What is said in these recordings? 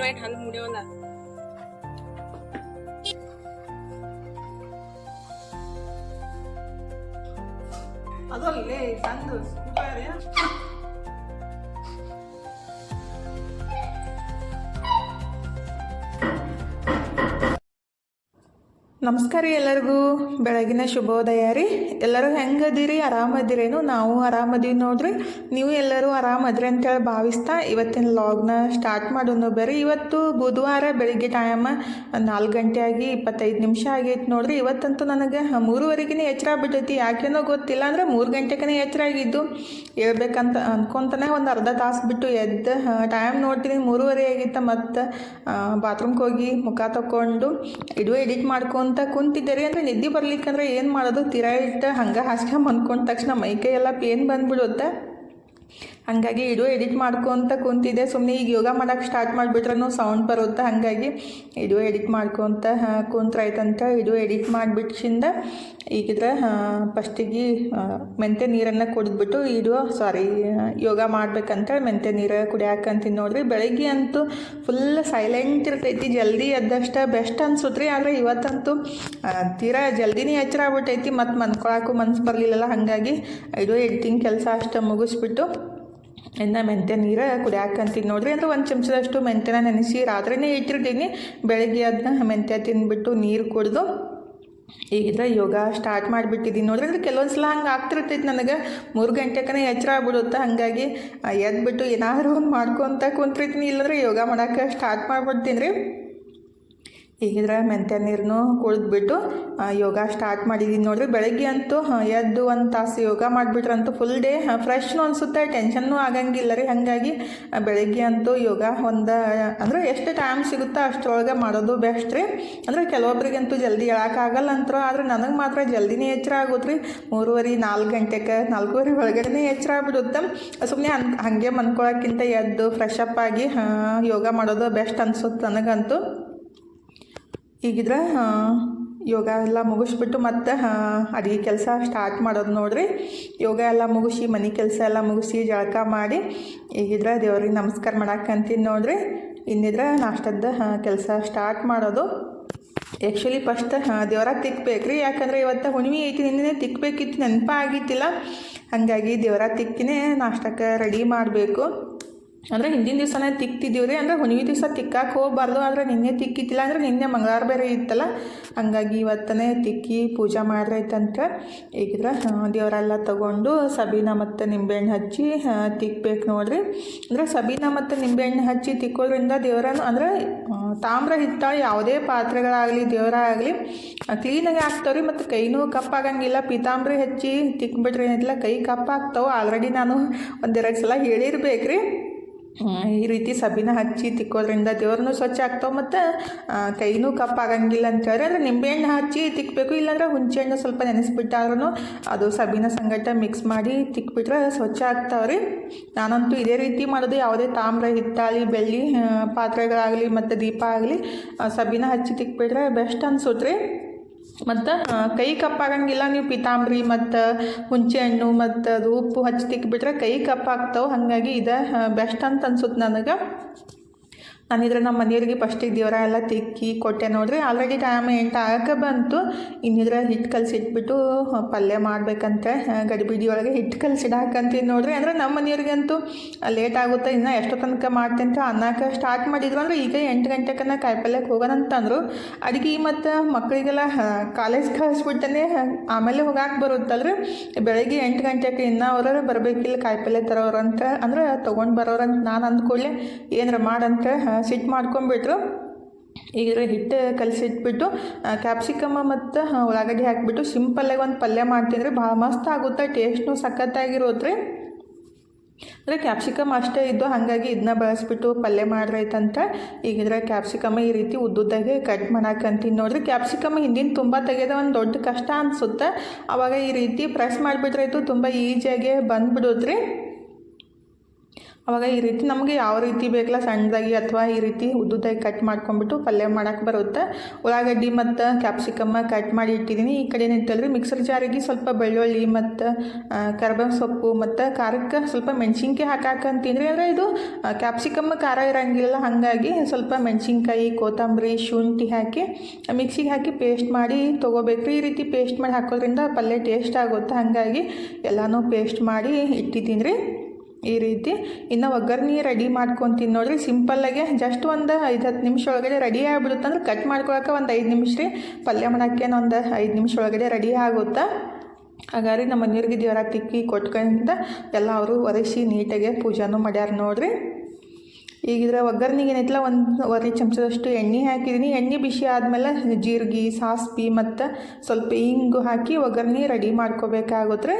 White white ಹಲ್ ಮುಡಿಯವಲ್ಲ ಅದಲ್ಲೇ ತಂದು ನಮಸ್ಕಾರ ರೀ ಎಲ್ಲರಿಗೂ. ಬೆಳಗಿನ ಶುಭೋದಯ ರೀ. ಎಲ್ಲರೂ ಹೆಂಗದಿರಿ? ಆರಾಮದಿರೇನು? ನಾವು ಆರಾಮದೀವಿ ನೋಡ್ರಿ. ನೀವು ಎಲ್ಲರೂ ಆರಾಮದ್ರಿ ಅಂತೇಳಿ ಭಾವಿಸ್ತಾ ಇವತ್ತಿನ ಲಾಗ್ನ ಸ್ಟಾರ್ಟ್ ಮಾಡೋಣ ಬೇರೆ ಇವತ್ತು ಬುಧವಾರ ಬೆಳಿಗ್ಗೆ ಟೈಮ್ ನಾಲ್ಕು ಗಂಟೆ ಆಗಿ ಇಪ್ಪತ್ತೈದು ನಿಮಿಷ ಆಗೈತೆ ನೋಡ್ರಿ. ಇವತ್ತಂತೂ ನನಗೆ ಮೂರುವರೆಗಿನೇ ಎಚ್ಚರ ಬಿಟ್ಟೈತಿ. ಯಾಕೇನೋ ಗೊತ್ತಿಲ್ಲ ಅಂದ್ರೆ ಮೂರು ಗಂಟೆಗೇನೆ ಎಚ್ಚರ ಆಗಿದ್ದು. ಹೇಳ್ಬೇಕಂತ ಅನ್ಕೊಂತಾನೆ ಒಂದು ಅರ್ಧ ತಾಸು ಬಿಟ್ಟು ಎದ್ದು ಟೈಮ್ ನೋಡ್ತೀನಿ. ಮೂರುವರೆ ಆಗಿತ್ತು ಮತ್ತು ಬಾತ್ರೂಮ್ಗೆ ಹೋಗಿ ಮುಖ ತಗೊಂಡು ಇಡುವ ಎಡಿಟ್ ಮಾಡ್ಕೊಂತ ಕುಂತಿದ್ದೆ ರೀ ಅಂದರೆ ನಿದ್ದೆ ಬರ್ಲಿಕ್ಕಂದ್ರೆ ಏನು ಮಾಡೋದು? ತೀರಾ ಇಟ್ಟು ಹಂಗೆ ಹಾಸ್ಕೊಂಬಂದ್ಕೊಂಡ ತಕ್ಷಣ ತಕ್ಷಣ ಮೈಕೈ ಎಲ್ಲ ಪೇನ್ ಬಂದ್ಬಿಡುತ್ತೆ. ಹಾಗಾಗಿ ಇದು ಎಡಿಟ್ ಮಾಡ್ಕೊತ ಕುಂತಿದ್ದೆ. ಸುಮ್ಮನೆ ಈಗ ಯೋಗ ಮಾಡೋಕೆ ಸ್ಟಾರ್ಟ್ ಮಾಡಿಬಿಟ್ರೂ ಸೌಂಡ್ ಬರುತ್ತೆ. ಹಾಗಾಗಿ ಇದು ಎಡಿಟ್ ಮಾಡ್ಕೊತ ಕುಂತ್ರಾಯ್ತಂತ ಇದು ಎಡಿಟ್ ಮಾಡಿಬಿಟ್ಟಿಂದ ಈಗಿದ್ರೆ ಫಸ್ಟಿಗೆ ಮೆಂತ್ಯ ನೀರನ್ನು ಕುಡಿದ್ಬಿಟ್ಟು ಇದು ಸಾರಿ ಯೋಗ ಮಾಡ್ಬೇಕಂತೇಳಿ ಮೆಂತ್ಯ ನೀರು ಕುಡಿಯಾಕಂತೀನಿ ನೋಡಿರಿ. ಬೆಳಗ್ಗೆ ಅಂತೂ ಫುಲ್ ಸೈಲೆಂಟ್ ಇರ್ತೈತಿ. ಜಲ್ದಿ ಎದ್ದಷ್ಟ ಬೆಸ್ಟ್ ಅನ್ಸುತ್ತೆ ರೀ ಆದರೆ ಇವತ್ತಂತೂ ತೀರಾ ಜಲ್ದಿನೇ ಎಚ್ಚರ ಆಗ್ಬಿಟ್ಟೈತಿ ಮತ್ತು ಮನ್ಕೊಳಕ್ಕೂ ಮನ್ಸು ಬರಲಿಲ್ಲಲ್ಲ. ಹಾಗಾಗಿ ಇದು ಎಡಿಟಿಂಗ್ ಕೆಲಸ ಅಷ್ಟು ಮುಗಿಸ್ಬಿಟ್ಟು ಇನ್ನು ಮೆಂತ್ಯ ನೀರು ಕುಡಿಯಾಕಂತೀನಿ ನೋಡ್ರಿ. ಅಂದ್ರೆ ಒಂದು ಚಮಚದಷ್ಟು ಮೆಂತ್ಯನ ನೆನೆಸಿ ರಾತ್ರಿನೇ ಇಟ್ಟಿರ್ತೀನಿ ಬೆಳಗ್ಗೆ ಅದನ್ನ ಮೆಂತ್ಯ ತಿಂದ್ಬಿಟ್ಟು ನೀರು ಕುಡಿದು ಈಗಿದ್ರೆ ಯೋಗ ಸ್ಟಾರ್ಟ್ ಮಾಡಿಬಿಟ್ಟಿದ್ದೀನಿ ನೋಡ್ರಿ. ಅಂದ್ರೆ ಕೆಲವೊಂದು ಸಲ ಹಂಗೆ ಆಗ್ತಿರ್ತೈತಿ ನನಗೆ. ಮೂರು ಗಂಟೆಕನೇ ಎಚ್ಚರ ಆಗ್ಬಿಡುತ್ತೆ. ಹಾಗಾಗಿ ಎದ್ಬಿಟ್ಟು ಏನಾದರೂ ಒಂದು ಮಾಡ್ಕೊತ ಕುಂತಿರ್ತೀನಿ. ಇಲ್ಲಾಂದ್ರೆ ಯೋಗ ಮಾಡೋಕೆ ಸ್ಟಾರ್ಟ್ ಮಾಡ್ಬಿಡ್ತೀನಿ ರೀ. ಈಗಿದ್ರೆ ಮೆಂತ್ಯ ನೀರನ್ನು ಕುಡಿದ್ಬಿಟ್ಟು ಆ, ಯೋಗ ಸ್ಟಾರ್ಟ್ ಮಾಡಿದ್ದೀನಿ ನೋಡ್ರಿ. ಬೆಳಗ್ಗೆ ಅಂತೂ ಎದ್ದು ಒಂದು ತಾಸು ಯೋಗ ಮಾಡಿಬಿಟ್ರಂತೂ ಫುಲ್ ಡೇ ಫ್ರೆಶ್ನು ಅನಿಸುತ್ತೆ ಟೆನ್ಷನ್ನು ಆಗಂಗಿಲ್ಲ ರೀ. ಹಾಗಾಗಿ ಬೆಳಗ್ಗೆ ಅಂತೂ ಯೋಗ ಒಂದು ಅಂದರೆ ಎಷ್ಟು ಟೈಮ್ ಸಿಗುತ್ತೋ ಅಷ್ಟರೊಳಗೆ ಮಾಡೋದು ಬೆಸ್ಟ್ ರೀ. ಅಂದರೆ ಕೆಲವೊಬ್ರಿಗಂತೂ ಜಲ್ದಿ ಹೇಳೋಕ್ಕಾಗಲ್ಲ ಅಂತರ ಆದರೆ ನನಗೆ ಮಾತ್ರ ಜಲ್ದಿನೇ ಎಚ್ಚರ ಆಗುತ್ತೆ ರೀ. ಮೂರುವರೆ ನಾಲ್ಕು ಗಂಟೆಗೆ ನಾಲ್ಕೂವರೆ ಒಳಗಡೆನೇ ಎಚ್ಚರ ಆಗ್ಬಿಡುತ್ತೆ. ಸುಮ್ಮನೆ ಅನ್ ಹಾಗೆ ಮನ್ಕೊಳಕ್ಕಿಂತ ಎದ್ದು ಫ್ರೆಶ್ ಅಪ್ ಆಗಿ ಯೋಗ ಮಾಡೋದು ಬೆಸ್ಟ್ ಅನ್ಸುತ್ತೆ ನನಗಂತೂ. ಈಗಿದ್ರೆ ಯೋಗ ಎಲ್ಲ ಮುಗಿಸ್ಬಿಟ್ಟು ಮತ್ತೆ ಅಡುಗೆ ಕೆಲಸ ಸ್ಟಾರ್ಟ್ ಮಾಡೋದು ನೋಡ್ರಿ. ಯೋಗ ಎಲ್ಲ ಮುಗಿಸಿ, ಮನೆ ಕೆಲಸ ಎಲ್ಲ ಮುಗಿಸಿ, ಜಳಕ ಮಾಡಿ, ಈಗಿದ್ರೆ ದೇವ್ರಿಗೆ ನಮಸ್ಕಾರ ಮಾಡಕ್ಕಂತೀನಿ ನೋಡ್ರಿ. ಇನ್ನಿದ್ರೆ ನಾಷ್ಟದ ಕೆಲಸ ಸ್ಟಾರ್ಟ್ ಮಾಡೋದು. ಆ್ಯಕ್ಚುಲಿ ಫಸ್ಟ್ ದೇವರ ತಿಕ್ಬೇಕು ರೀ ಯಾಕಂದರೆ ಇವತ್ತು ಹುಣ್ಮೆ ಐತಿ, ನಿನ್ನೆ ತಿಕ್ಬೇಕಿತ್ತು ನೆನಪ ಆಗಿತ್ತಿಲ್ಲ ಹಾಗಾಗಿ ದೇವರ ತಿಕ್ಕಿನೇ ನಾಷ್ಟಕ್ಕೆ ರೆಡಿ ಮಾಡಬೇಕು. ಅಂದರೆ ಹಿಂದಿನ ದಿವಸನೇ ತಿಕ್ತಿದ್ದೀವಿ ರೀ ಅಂದರೆ ಹುಣ್ಣಿಮೆ ದಿವಸ ತಿಕ್ಕಾಕೆ ಹೋಗ್ಬಾರ್ದು. ಆದರೆ ನಿನ್ನೆ ತಿಕ್ಕಿತ್ತಿಲ್ಲ ಅಂದರೆ ನಿನ್ನೆ ಮಂಗಳವಾರ ಬೇರೆ ಇತ್ತಲ್ಲ. ಹಂಗಾಗಿ ಇವತ್ತನೇ ತಿಕ್ಕಿ ಪೂಜೆ ಮಾಡ್ರೈತಂತ. ಈಗಿದ್ರ ದೇವರೆಲ್ಲ ತಗೊಂಡು ಸಬೀನ ಮತ್ತು ನಿಂಬೆಹಣ್ಣು ಹಚ್ಚಿ ತಿಕ್ಕಬೇಕು ನೋಡ್ರಿ. ಅಂದರೆ ಸಬೀನ ಮತ್ತು ನಿಂಬೆಹಣ್ಣು ಹಚ್ಚಿ ತಿಕ್ಕೋದ್ರಿಂದ ದೇವರನ್ನು ಅಂದರೆ ತಾಮ್ರ ಹಿತ್ತಾಳೆ ಯಾವುದೇ ಪಾತ್ರೆಗಳಾಗಲಿ ದೇವರ ಆಗಲಿ ಕ್ಲೀನಾಗಿ ಹಾಕ್ತಾವ್ರಿ. ಮತ್ತು ಕೈನೂ ಕಪ್ಪಾಗಂಗಿಲ್ಲ. ಪೀತಾಂಬ್ರಿ ಹಚ್ಚಿ ತಿಕ್ಬಿಟ್ರಿ ಏನಿಲ್ಲ. ಕೈ ಕಪ್ಪಾಗ್ತಾವೆ. ಆಲ್ರೆಡಿ ನಾನು ಒಂದೆರಡು ಸಲ ಹೇಳಿರ್ಬೇಕ್ರಿ. ಹ್ಮ್, ಈ ರೀತಿ ಸಬೀನ ಹಚ್ಚಿ ತಿಕ್ಕೋದ್ರಿಂದ ದೇವ್ರನ್ನೂ ಸ್ವಚ್ಛ ಆಗ್ತಾವೆ ಮತ್ತು ಕೈನೂ ಕಪ್ಪಾಗಂಗಿಲ್ಲ ಅಂತ ಹೇಳಿದ್ರೆ ನಿಂಬೆಹಣ್ಣು ಹಚ್ಚಿ ತಿಕ್ಕಬೇಕು ಇಲ್ಲಾಂದ್ರೆ ಹುಣಸೆಹಣ್ಣು ಸ್ವಲ್ಪ ನೆನೆಸ್ಬಿಟ್ಟಾದ್ರೂ ಅದು ಸಬೀನ ಸಂಗಟ ಮಿಕ್ಸ್ ಮಾಡಿ ತಿಕ್ಬಿಟ್ರೆ ಸ್ವಚ್ಛ ಆಗ್ತಾವ್ರಿ ನಾನಂತೂ ಇದೇ ರೀತಿ ಮಾಡೋದು, ಯಾವುದೇ ತಾಮ್ರ, ಹಿತ್ತಾಳಿ, ಬೆಳ್ಳಿ ಪಾತ್ರೆಗಳಾಗಲಿ ಮತ್ತು ದೀಪ ಆಗಲಿ ಸಬೀನ ಹಚ್ಚಿ ತಿಕ್ಬಿಟ್ರೆ ಬೆಸ್ಟ್ ಅನ್ಸುತ್ತೆ ರೀ. ಮತ್ತು ಕೈ ಕಪ್ಪಾಗಂಗಿಲ್ಲ ನೀವು ಪೀತಾಂಬರಿ ಮತ್ತು ಹುಂಚೆ ಹಣ್ಣು ಮತ್ತು ಅದು ಉಪ್ಪು ಹಚ್ಚಿ ತಿಕ್ಬಿಟ್ರೆ ಕೈ ಕಪ್ಪಾಗ್ತಾವೆ. ಹಾಗಾಗಿ ಇದು ಬೆಸ್ಟ್ ಅಂತ ಅನ್ಸುತ್ತೆ ನನಗೆ. ನಾನಿದ್ರೆ ನಮ್ಮ ಮನೆಯವ್ರಿಗೆ ಫಸ್ಟಿಗೆ ದೇವರ ಎಲ್ಲ ತಿಕ್ಕಿ ಕೊಟ್ಟೆ ನೋಡ್ರಿ. ಆಲ್ರೆಡಿ ಟೈಮ್ ಎಂಟು ಆಗಕ್ಕೆ ಬಂತು. ಇನ್ನಿದ್ರೆ ಹಿಟ್ಟು ಕಲಸಿಟ್ಬಿಟ್ಟು ಪಲ್ಯ ಮಾಡ್ಬೇಕಂತ ಗಡಿಬಿಡಿ ಒಳಗೆ ಹಿಟ್ಟು ಕಲಸಿಡಾಕಂತೀನಿ ನೋಡ್ರಿ. ಅಂದರೆ ನಮ್ಮ ಮನೆಯವ್ರಿಗಂತೂ ಲೇಟ್ ಆಗುತ್ತೆ, ಇನ್ನೂ ಎಷ್ಟೋ ತನಕ ಮಾಡ್ತೀನಿ ಅಂತ ಅನ್ನಕ್ಕೆ ಸ್ಟಾರ್ಟ್ ಮಾಡಿದ್ರು. ಅಂದ್ರೆ ಈಗ ಎಂಟು ಗಂಟೆಕನ್ನ ಕಾಯಿಪಲ್ಯಕ್ಕೆ ಹೋಗೋಣ ಅಂತಂದರು. ಅಡುಗೆ ಮತ್ತು ಮಕ್ಕಳಿಗೆಲ್ಲ ಕಾಲೇಜ್ ಕಳಿಸ್ಬಿಟ್ಟನೆ ಆಮೇಲೆ ಹೋಗಾಕೆ ಬರುತ್ತಲ್ರಿ. ಬೆಳಗ್ಗೆ ಎಂಟು ಗಂಟೆಗೆ ಇನ್ನೂ ಅವ್ರ ಬರಬೇಕಿಲ್ಲ ತರೋರಂತ ಅಂತ, ಅಂದ್ರೆ ತೊಗೊಂಡು ಬರೋರಂತ ನಾನು ಅಂದ್ಕೊಳ್ಳಿ. ಏನಾರ ಮಾಡಂತ ಸಿಟ್ಟು ಮಾಡ್ಕೊಂಬಿಟ್ರು ಈಗ ಹಿಟ್ಟು ಕಲಸಿಟ್ಬಿಟ್ಟು ಕ್ಯಾಪ್ಸಿಕಮ್ಮ ಮತ್ತು ಉಳ್ಳಾಗಡ್ಡಿ ಹಾಕಿಬಿಟ್ಟು ಸಿಂಪಲ್ಲಾಗಿ ಒಂದು ಪಲ್ಯ ಮಾಡ್ತಿದ್ರೆ ಭಾಳ ಮಸ್ತ್ ಆಗುತ್ತೆ ಟೇಸ್ಟ್ನು ಸಖತ್ತಾಗಿರೋದ್ರಿ. ಅಂದರೆ ಕ್ಯಾಪ್ಸಿಕಮ್ ಅಷ್ಟೇ ಇದ್ದು ಹಾಗಾಗಿ ಇದನ್ನ ಬಳಸ್ಬಿಟ್ಟು ಪಲ್ಯ ಮಾಡ್ರೈತಂತ. ಈಗಿದ್ರೆ ಕ್ಯಾಪ್ಸಿಕಮ್ ಈ ರೀತಿ ಉದ್ದುದ್ದಾಗೆ ಕಟ್ ಮಾಡಾಕಂತೀನಿ ನೋಡ್ರಿ. ಕ್ಯಾಪ್ಸಿಕಮ್ ಹಿಂದಿನ ತುಂಬ ತೆಗೆದ ಒಂದು ದೊಡ್ಡ ಕಷ್ಟ ಅನಿಸುತ್ತೆ. ಆವಾಗ ಈ ರೀತಿ ಪ್ರೆಸ್ ಮಾಡಿಬಿಟ್ರಾಯ್ತು ತುಂಬ ಈಜಿಯಾಗಿ ಬಂದ್ಬಿಡೋದ್ರಿ ಅವಾಗ ಈ ರೀತಿ ನಮಗೆ ಯಾವ ರೀತಿ ಬೇಕಲ್ಲ, ಸಣ್ಣದಾಗಿ ಅಥವಾ ಈ ರೀತಿ ಉದ್ದುದಾಗಿ ಕಟ್ ಮಾಡ್ಕೊಂಬಿಟ್ಟು ಪಲ್ಯ ಮಾಡೋಕ್ಕೆ ಬರುತ್ತೆ. ಉಳ್ಳಾಗಡ್ಡಿ ಮತ್ತು ಕ್ಯಾಪ್ಸಿಕಮ್ಮ ಕಟ್ ಮಾಡಿ ಇಟ್ಟಿದ್ದೀನಿ. ಈ ಕಡೆ ನಿಂತಲ್ರಿ ಮಿಕ್ಸರ್ ಜಾರಿಗೆ ಸ್ವಲ್ಪ ಬೆಳ್ಳುಳ್ಳಿ ಮತ್ತು ಕರ್ಬೇವ್ ಸೊಪ್ಪು ಮತ್ತು ಖಾರಕ್ಕೆ ಸ್ವಲ್ಪ ಮೆಣಸಿನ್ಕಾಯಿ ಹಾಕಾಕಂತಿದ್ರಿ ಅಂದರೆ ಇದು ಕ್ಯಾಪ್ಸಿಕಮ್ಮ ಖಾರ ಇರೋಂಗಿಲ್ಲ. ಹಾಗಾಗಿ ಸ್ವಲ್ಪ ಮೆಣಸಿನ್ಕಾಯಿ, ಕೊತ್ತಂಬರಿ, ಶುಂಠಿ ಹಾಕಿ ಮಿಕ್ಸಿಗೆ ಹಾಕಿ ಪೇಸ್ಟ್ ಮಾಡಿ ತೊಗೋಬೇಕ್ರಿ. ಈ ರೀತಿ ಪೇಸ್ಟ್ ಮಾಡಿ ಹಾಕೋದ್ರಿಂದ ಪಲ್ಯ ಟೇಸ್ಟ್ ಆಗುತ್ತೆ. ಹಾಗಾಗಿ ಎಲ್ಲನೂ ಪೇಸ್ಟ್ ಮಾಡಿ ಇಟ್ಟಿದ್ದೀನಿ. ರೀ ಈ ರೀತಿ. ಇನ್ನು ಒಗ್ಗರಣೆ ರೆಡಿ ಮಾಡ್ಕೊತೀನಿ ನೋಡಿರಿ ಸಿಂಪಲ್ಲಾಗೆ ಜಸ್ಟ್ ಒಂದು ಐದು ಹತ್ತು ನಿಮಿಷ ಒಳಗಡೆ ರೆಡಿ ಆಗಿಬಿಡುತ್ತೆ ಅಂದ್ರೆ ಕಟ್ ಮಾಡ್ಕೊಳಕ್ಕೆ ಒಂದು ಐದು ನಿಮಿಷ ರೀ. ಪಲ್ಯ ಮಾಡೋಕ್ಕೇನು ಒಂದು ಐದು ನಿಮಿಷ ಒಳಗಡೆ ರೆಡಿ ಆಗುತ್ತಾ. ಹಾಗಾದ್ರೆ ನಮ್ಮ ಮನೆಯವ್ರಿಗೆ ದೇವರ ತಿಕ್ಕಿ ಕೊಟ್ಕೊಂಡ ಎಲ್ಲ ಅವರು ಒರೆಸಿ ನೀಟಾಗೆ ಪೂಜಾನು ಮಾಡ್ಯಾರ ನೋಡಿರಿ. ಈಗ ಇದ್ರ ಒಗ್ಗರಣೆಗೆ ಏನೈತಿಲ್ಲ ಒಂದು ವರೆ ಚಮಚದಷ್ಟು ಎಣ್ಣೆ ಹಾಕಿದ್ದೀನಿ ಎಣ್ಣೆ ಬಿಸಿ ಆದಮೇಲೆ ಜೀರಿಗೆ ಸಾಸ್ಪಿ ಮತ್ತು ಸ್ವಲ್ಪ ಹಿಂಗು ಹಾಕಿ ಒಗ್ಗರಣೆ ರೆಡಿ ಮಾಡ್ಕೋಬೇಕಾಗುತ್ತೆ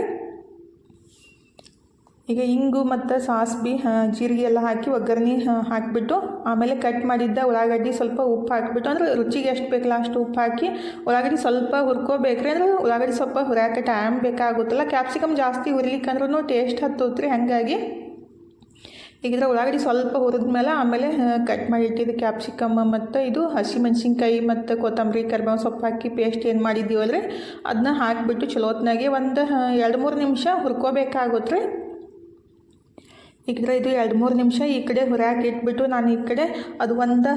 ಈಗ ಇಂಗು ಮತ್ತು ಸಾಸ್ವಿ ಜೀರಿಗೆ ಎಲ್ಲ ಹಾಕಿ ಒಗ್ಗರಣೆ ಹಾಕಿಬಿಟ್ಟು ಆಮೇಲೆ ಕಟ್ ಮಾಡಿದ್ದ ಉಳ್ಳಾಗಡ್ಡಿ ಸ್ವಲ್ಪ ಉಪ್ಪು ಹಾಕಿಬಿಟ್ಟು, ಅಂದ್ರೆ ರುಚಿಗೆ ಎಷ್ಟು ಬೇಕಲ್ಲ ಅಷ್ಟು ಉಪ್ಪು ಹಾಕಿ ಉಳ್ಳಾಗಡ್ಡಿ ಸ್ವಲ್ಪ ಹುರ್ಕೋಬೇಕ್ರಿ, ಅಂದ್ರೆ ಉಳ್ಳಾಗಡ್ಡಿ ಸ್ವಲ್ಪ ಹುರಿಯಕ್ಕೆ ಟೈಮ್ ಬೇಕಾಗುತ್ತಲ್ಲ ಕ್ಯಾಪ್ಸಿಕಮ್ ಜಾಸ್ತಿ ಹುರಿಲಿಕ್ಕಂದ್ರೂ ಟೇಸ್ಟ್ ಹತ್ತೋತ್ರಿ, ಹಾಗಾಗಿ ಈಗಿದ್ರೆ ಉಳ್ಳಾಗಡ್ಡಿ ಸ್ವಲ್ಪ ಹುರಿದ್ಮೇಲೆ ಆಮೇಲೆ ಕಟ್ ಮಾಡಿ ಇಟ್ಟಿದ್ದು ಕ್ಯಾಪ್ಸಿಕಮ್ ಮತ್ತು ಇದು ಹಸಿಮೆಣ್ಸಿನ್ಕಾಯಿ ಮತ್ತು ಕೊತ್ತಂಬರಿ, ಕರಿಬೇವು ಸೊಪ್ಪು ಹಾಕಿ ಪೇಸ್ಟ್ ಏನು ಮಾಡಿದ್ದೀವಲ್ರಿ ಅದನ್ನ ಹಾಕಿಬಿಟ್ಟು ಚಲೋತ್ನಾಗೆ ಒಂದು ಎರಡು ಮೂರು ನಿಮಿಷ ಹುರ್ಕೋಬೇಕಾಗುತ್ತೆ ರೀ ಈಗಿದ್ರೆ ಇದು ಎರಡು ಮೂರು ನಿಮಿಷ ಈ ಕಡೆ ಹುರಿಯಾಕೆ ಇಟ್ಬಿಟ್ಟು ನಾನು ಈ ಕಡೆ ಅದು ಒಂದು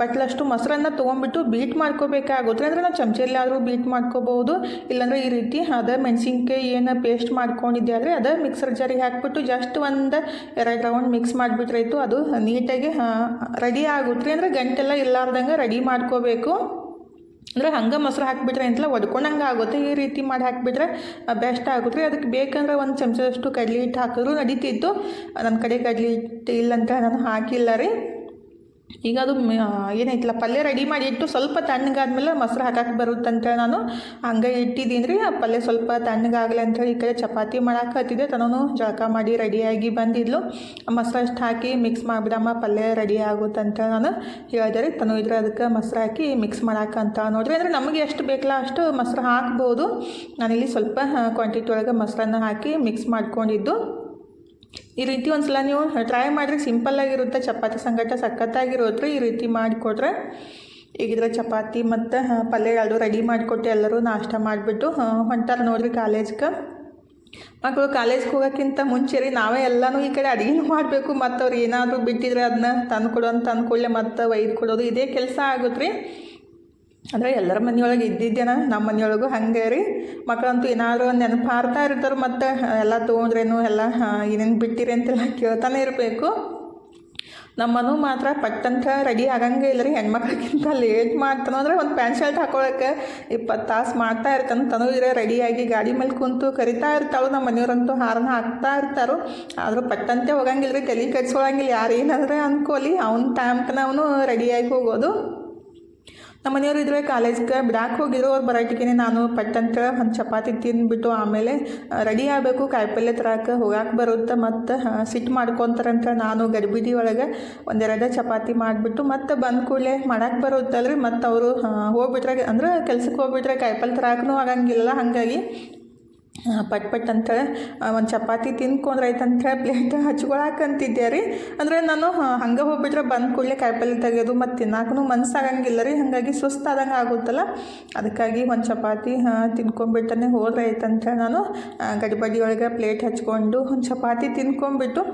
ಬಟ್ಲಷ್ಟು ಮೊಸರನ್ನ ತೊಗೊಂಬಿಟ್ಟು ಬೀಟ್ ಮಾಡ್ಕೋಬೇಕಾಗುತ್ತೆ. ಅಂದರೆ ನಾನು ಚಮಚೆಯಲ್ಲಿ ಆದರೂ ಬೀಟ್ ಮಾಡ್ಕೋಬಹುದು. ಇಲ್ಲಾಂದರೆ ಈ ರೀತಿ ಅದ ಮೆಣಸಿನ್ಕಾಯಿ ಏನು ಪೇಸ್ಟ್ ಮಾಡ್ಕೊಂಡಿದ್ದೆ ಆದರೆ ಅದ ಮಿಕ್ಸರ್ ಜಾರಿಗೆ ಹಾಕ್ಬಿಟ್ಟು ಜಸ್ಟ್ ಒಂದು ಎರಡು ರೌಂಡ್ ಮಿಕ್ಸ್ ಮಾಡಿಬಿಟ್ರಾಯ್ತು ಅದು ನೀಟಾಗಿ ರೆಡಿ ಆಗುತ್ತೆ. ಅಂದರೆ ಗಂಟೆಲ್ಲ ಇಲ್ಲಾರ್ದಂಗೆ ರೆಡಿ ಮಾಡ್ಕೋಬೇಕು. ಅಂದರೆ ಹಂಗೆ ಮೊಸರು ಹಾಕಿಬಿಟ್ರೆ ಅಂತಲ್ಲ ಒಡ್ಕೊಂಡಂಗೆ ಆಗುತ್ತೆ, ಈ ರೀತಿ ಮಾಡಿ ಹಾಕಿಬಿಟ್ರೆ ಬೆಸ್ಟ್ ಆಗುತ್ತೆ. ರೀ ಅದಕ್ಕೆ ಬೇಕಂದ್ರೆ ಒಂದು ಚಮಚದಷ್ಟು ಕಡ್ಲಿ ಹಿಟ್ಟು ಹಾಕಿದ್ರು ನಡೀತಿತ್ತು. ನನ್ನ ಕಡೆ ಕಡ್ಲಿ ಹಿಟ್ಟು ಇಲ್ಲಂತ ನಾನು ಹಾಕಿಲ್ಲ ರೀ. ಈಗ ಅದು ಏನೈತಿಲ್ಲ, ಪಲ್ಯ ರೆಡಿ ಮಾಡಿ ಇಟ್ಟು ಸ್ವಲ್ಪ ತಣ್ಣಗಾದ್ಮೇಲೆ ಮೊಸರು ಹಾಕಕ್ಕೆ ಬರುತ್ತೆ ಅಂತೇಳಿ ನಾನು. ಹಂಗೆ ಇಟ್ಟಿದ್ದೀನಿ ರೀ, ಆ ಪಲ್ಯ ಸ್ವಲ್ಪ ತಣ್ಣಗಾಗಲಿ ಅಂತೇಳಿ ಈ ಕಡೆ ಚಪಾತಿ ಮಾಡಕ್ಕೆ ಹತ್ತಿದ್ದೆ ತನೂ ಜಳಕ ಮಾಡಿ ರೆಡಿಯಾಗಿ ಬಂದಿದ್ಲು. ಮೊಸರು ಅಷ್ಟು ಹಾಕಿ ಮಿಕ್ಸ್ ಮಾಡಿಬಿಡಮ್ಮ, ಪಲ್ಯ ರೆಡಿ ಆಗುತ್ತೆ ಅಂತೇಳಿ ನಾನು ಹೇಳಿದೆ ರೀ. ತನು ಇದ್ರೆ ಅದಕ್ಕೆ ಮೊಸರು ಹಾಕಿ ಮಿಕ್ಸ್ ಮಾಡಕ್ಕಂತ ನೋಡಿರಿ. ಅಂದರೆ ನಮಗೆ ಎಷ್ಟು ಬೇಕಲ್ಲ ಅಷ್ಟು ಮೊಸರು ಹಾಕ್ಬೋದು. ನಾನಿಲ್ಲಿ ಸ್ವಲ್ಪ ಕ್ವಾಂಟಿಟಿ ಒಳಗೆ ಮೊಸರನ್ನು ಹಾಕಿ ಮಿಕ್ಸ್ ಮಾಡ್ಕೊಂಡಿದ್ದು. ಈ ರೀತಿ ಒಂದು ಸಲ ನೀವು ಟ್ರೈ ಮಾಡಿರಿ. ಸಿಂಪಲ್ಲಾಗಿರುತ್ತೆ ಚಪಾತಿ ಸಂಗಟ ಸಖತ್ತಾಗಿರುತ್ತೆ ಈ ರೀತಿ ಮಾಡಿಕೊಟ್ರೆ ಈಗಿದ್ರೆ ಚಪಾತಿ ಮತ್ತು ಪಲ್ಯ ಎರಡು ರೆಡಿ ಮಾಡಿಕೊಟ್ಟು ಎಲ್ಲರೂ ನಾಷ್ಟ ಮಾಡಿಬಿಟ್ಟು ಹೊಂಟಾರೆ ನೋಡಿರಿ ಕಾಲೇಜ್ಗೆ ಮಕ್ಕಳು ಕಾಲೇಜ್ಗೆ ಹೋಗೋಕ್ಕಿಂತ ಮುಂಚೆ ರೀ ನಾವೇ ಎಲ್ಲನೂ ಈ ಕಡೆ ಅಡುಗೆ ಮಾಡಬೇಕು. ಮತ್ತು ಅವ್ರು ಏನಾದರೂ ಬಿಟ್ಟಿದ್ರೆ ಅದನ್ನ ತಂದು ಕೊಡೋ ಅಂತ ತಂದು ಮತ್ತೆ ಒಯ್ದು ಕೊಡೋದು ಇದೇ ಕೆಲಸ ಆಗುತ್ತೆ ರೀ ಅಂದರೆ ಎಲ್ಲರ ಮನೆಯೊಳಗೆ ಇದ್ದಿದ್ದೇನ? ನಮ್ಮ ಮನೆಯೊಳಗೂ ಹಂಗೆ ರೀ. ಮಕ್ಕಳಂತೂ ಏನಾದರೂ ಒಂದು ನೆನಪು ಹಾರ್ತಾ ಇರ್ತಾರೆ ಮತ್ತು ಎಲ್ಲ ತೊಗೊಂಡ್ರೇನು ಎಲ್ಲ ಏನೇನು ಬಿಟ್ಟಿರಿ ಅಂತೆಲ್ಲ ಕೇಳ್ತಾನೆ ಇರಬೇಕು. ನಮ್ಮನು ಮಾತ್ರ ಪಟ್ಟಂತ ರೆಡಿ ಆಗಂಗೆ ಇಲ್ಲ ರೀ. ಹೆಣ್ಮಕ್ಳಿಗಿಂತ ಲೇಟ್ ಮಾಡ್ತಾನೆ ಅಂದರೆ ಒಂದು ಪ್ಯಾಂಟ್ ಶರ್ಟ್ ಹಾಕೊಳಕ್ಕೆ ಇಪ್ಪತ್ತು ತಾಸು ಮಾಡ್ತಾ ಇರ್ತಾನೆ. ತನೂ ಇದ್ರೆ ರೆಡಿಯಾಗಿ ಗಾಡಿ ಮೇಲೆ ಕುಂತು ಕರಿತಾ ಇರ್ತಾಳು. ನಮ್ಮ ಮನೆಯವರಂತೂ ಹಾರನ ಹಾಕ್ತಾ ಇರ್ತಾರೋ. ಆದರೂ ಪಟ್ಟಂತೆ ಹೋಗಂಗಿಲ್ಲ ರೀ. ತಲೆ ಕೆಡ್ಸ್ಕೊಳಂಗಿಲ್ಲ. ಯಾರು ಏನಾದರೆ ಅನ್ಕೋಲಿ. ಅವ್ನ ಟೈಮ್ ಅವನು ರೆಡಿಯಾಗಿ ಹೋಗೋದು. ನಮ್ಮ ಮನೆಯವರು ಇದ್ರೆ ಕಾಲೇಜ್ಗೆ ಬಿಡಾಕೆ ಹೋಗಿದ್ರು. ಅವ್ರು ನಾನು ಪಟ್ಟಂತ ಒಂದು ಚಪಾತಿ ತಿಂದ್ಬಿಟ್ಟು ಆಮೇಲೆ ರೆಡಿ ಆಗಬೇಕು ಕಾಯಿಪಲ್ಯ ತರಕ್ಕೆ ಹೋಗಾಕೆ ಬರುತ್ತೆ. ಮತ್ತು ಸಿಟ್ಟು ಮಾಡ್ಕೊತಾರಂತ ನಾನು ಗಡಿಬಿಡಿ ಒಳಗೆ ಒಂದೆರಡು ಚಪಾತಿ ಮಾಡಿಬಿಟ್ಟು ಮತ್ತು ಬಂದ ಕೂಡಲೇ ಮಾಡಕ್ಕೆ ಬರುತ್ತಲ್ರಿ. ಮತ್ತು ಅವರು ಹೋಗ್ಬಿಟ್ರೆ, ಅಂದ್ರೆ ಕೆಲ್ಸಕ್ಕೆ ಹೋಗ್ಬಿಟ್ರೆ ಕಾಯಿಪಲ್ಯ ತರಕ್ಕೂ ಆಗಂಗಿಲ್ಲ ಹಾಗಾಗಿ ಪಟ್ ಪಟ್ ಅಂತ ಒಂದು ಚಪಾತಿ ತಿನ್ಕೊಂಡ್ರೆ ಆಯ್ತಂತ ಪ್ಲೇಟ್ ಹಚ್ಕೊಳಕಂತಿದ್ದೆ ರೀ? ಅಂದರೆ ನಾನು ಹಂಗೆ ಹೋಗ್ಬಿಟ್ರೆ ಬಂದ ಕೂಡಲೇ ಕಾಯಿಪಲ್ಲೆ ತೆಗೆಯೋದು ಮತ್ತು ತಿನ್ನಕ್ಕೂ ಮನ್ಸಾಗಂಗಿಲ್ಲ ರೀ, ಹಾಗಾಗಿ ಸುಸ್ತಾದಂಗೆ ಆಗುತ್ತಲ್ಲ? ಅದಕ್ಕಾಗಿ ಒಂದು ಚಪಾತಿ ತಿನ್ಕೊಂಬಿಟ್ಟನೆ ಹೋದ್ರೆ ಆಯ್ತಂತ ನಾನು ಗಡಿಬಡಿ ಒಳಗೆ ಪ್ಲೇಟ್ ಹಚ್ಕೊಂಡು ಒಂದು ಚಪಾತಿ ತಿನ್ಕೊಂಬಿಟ್ಟು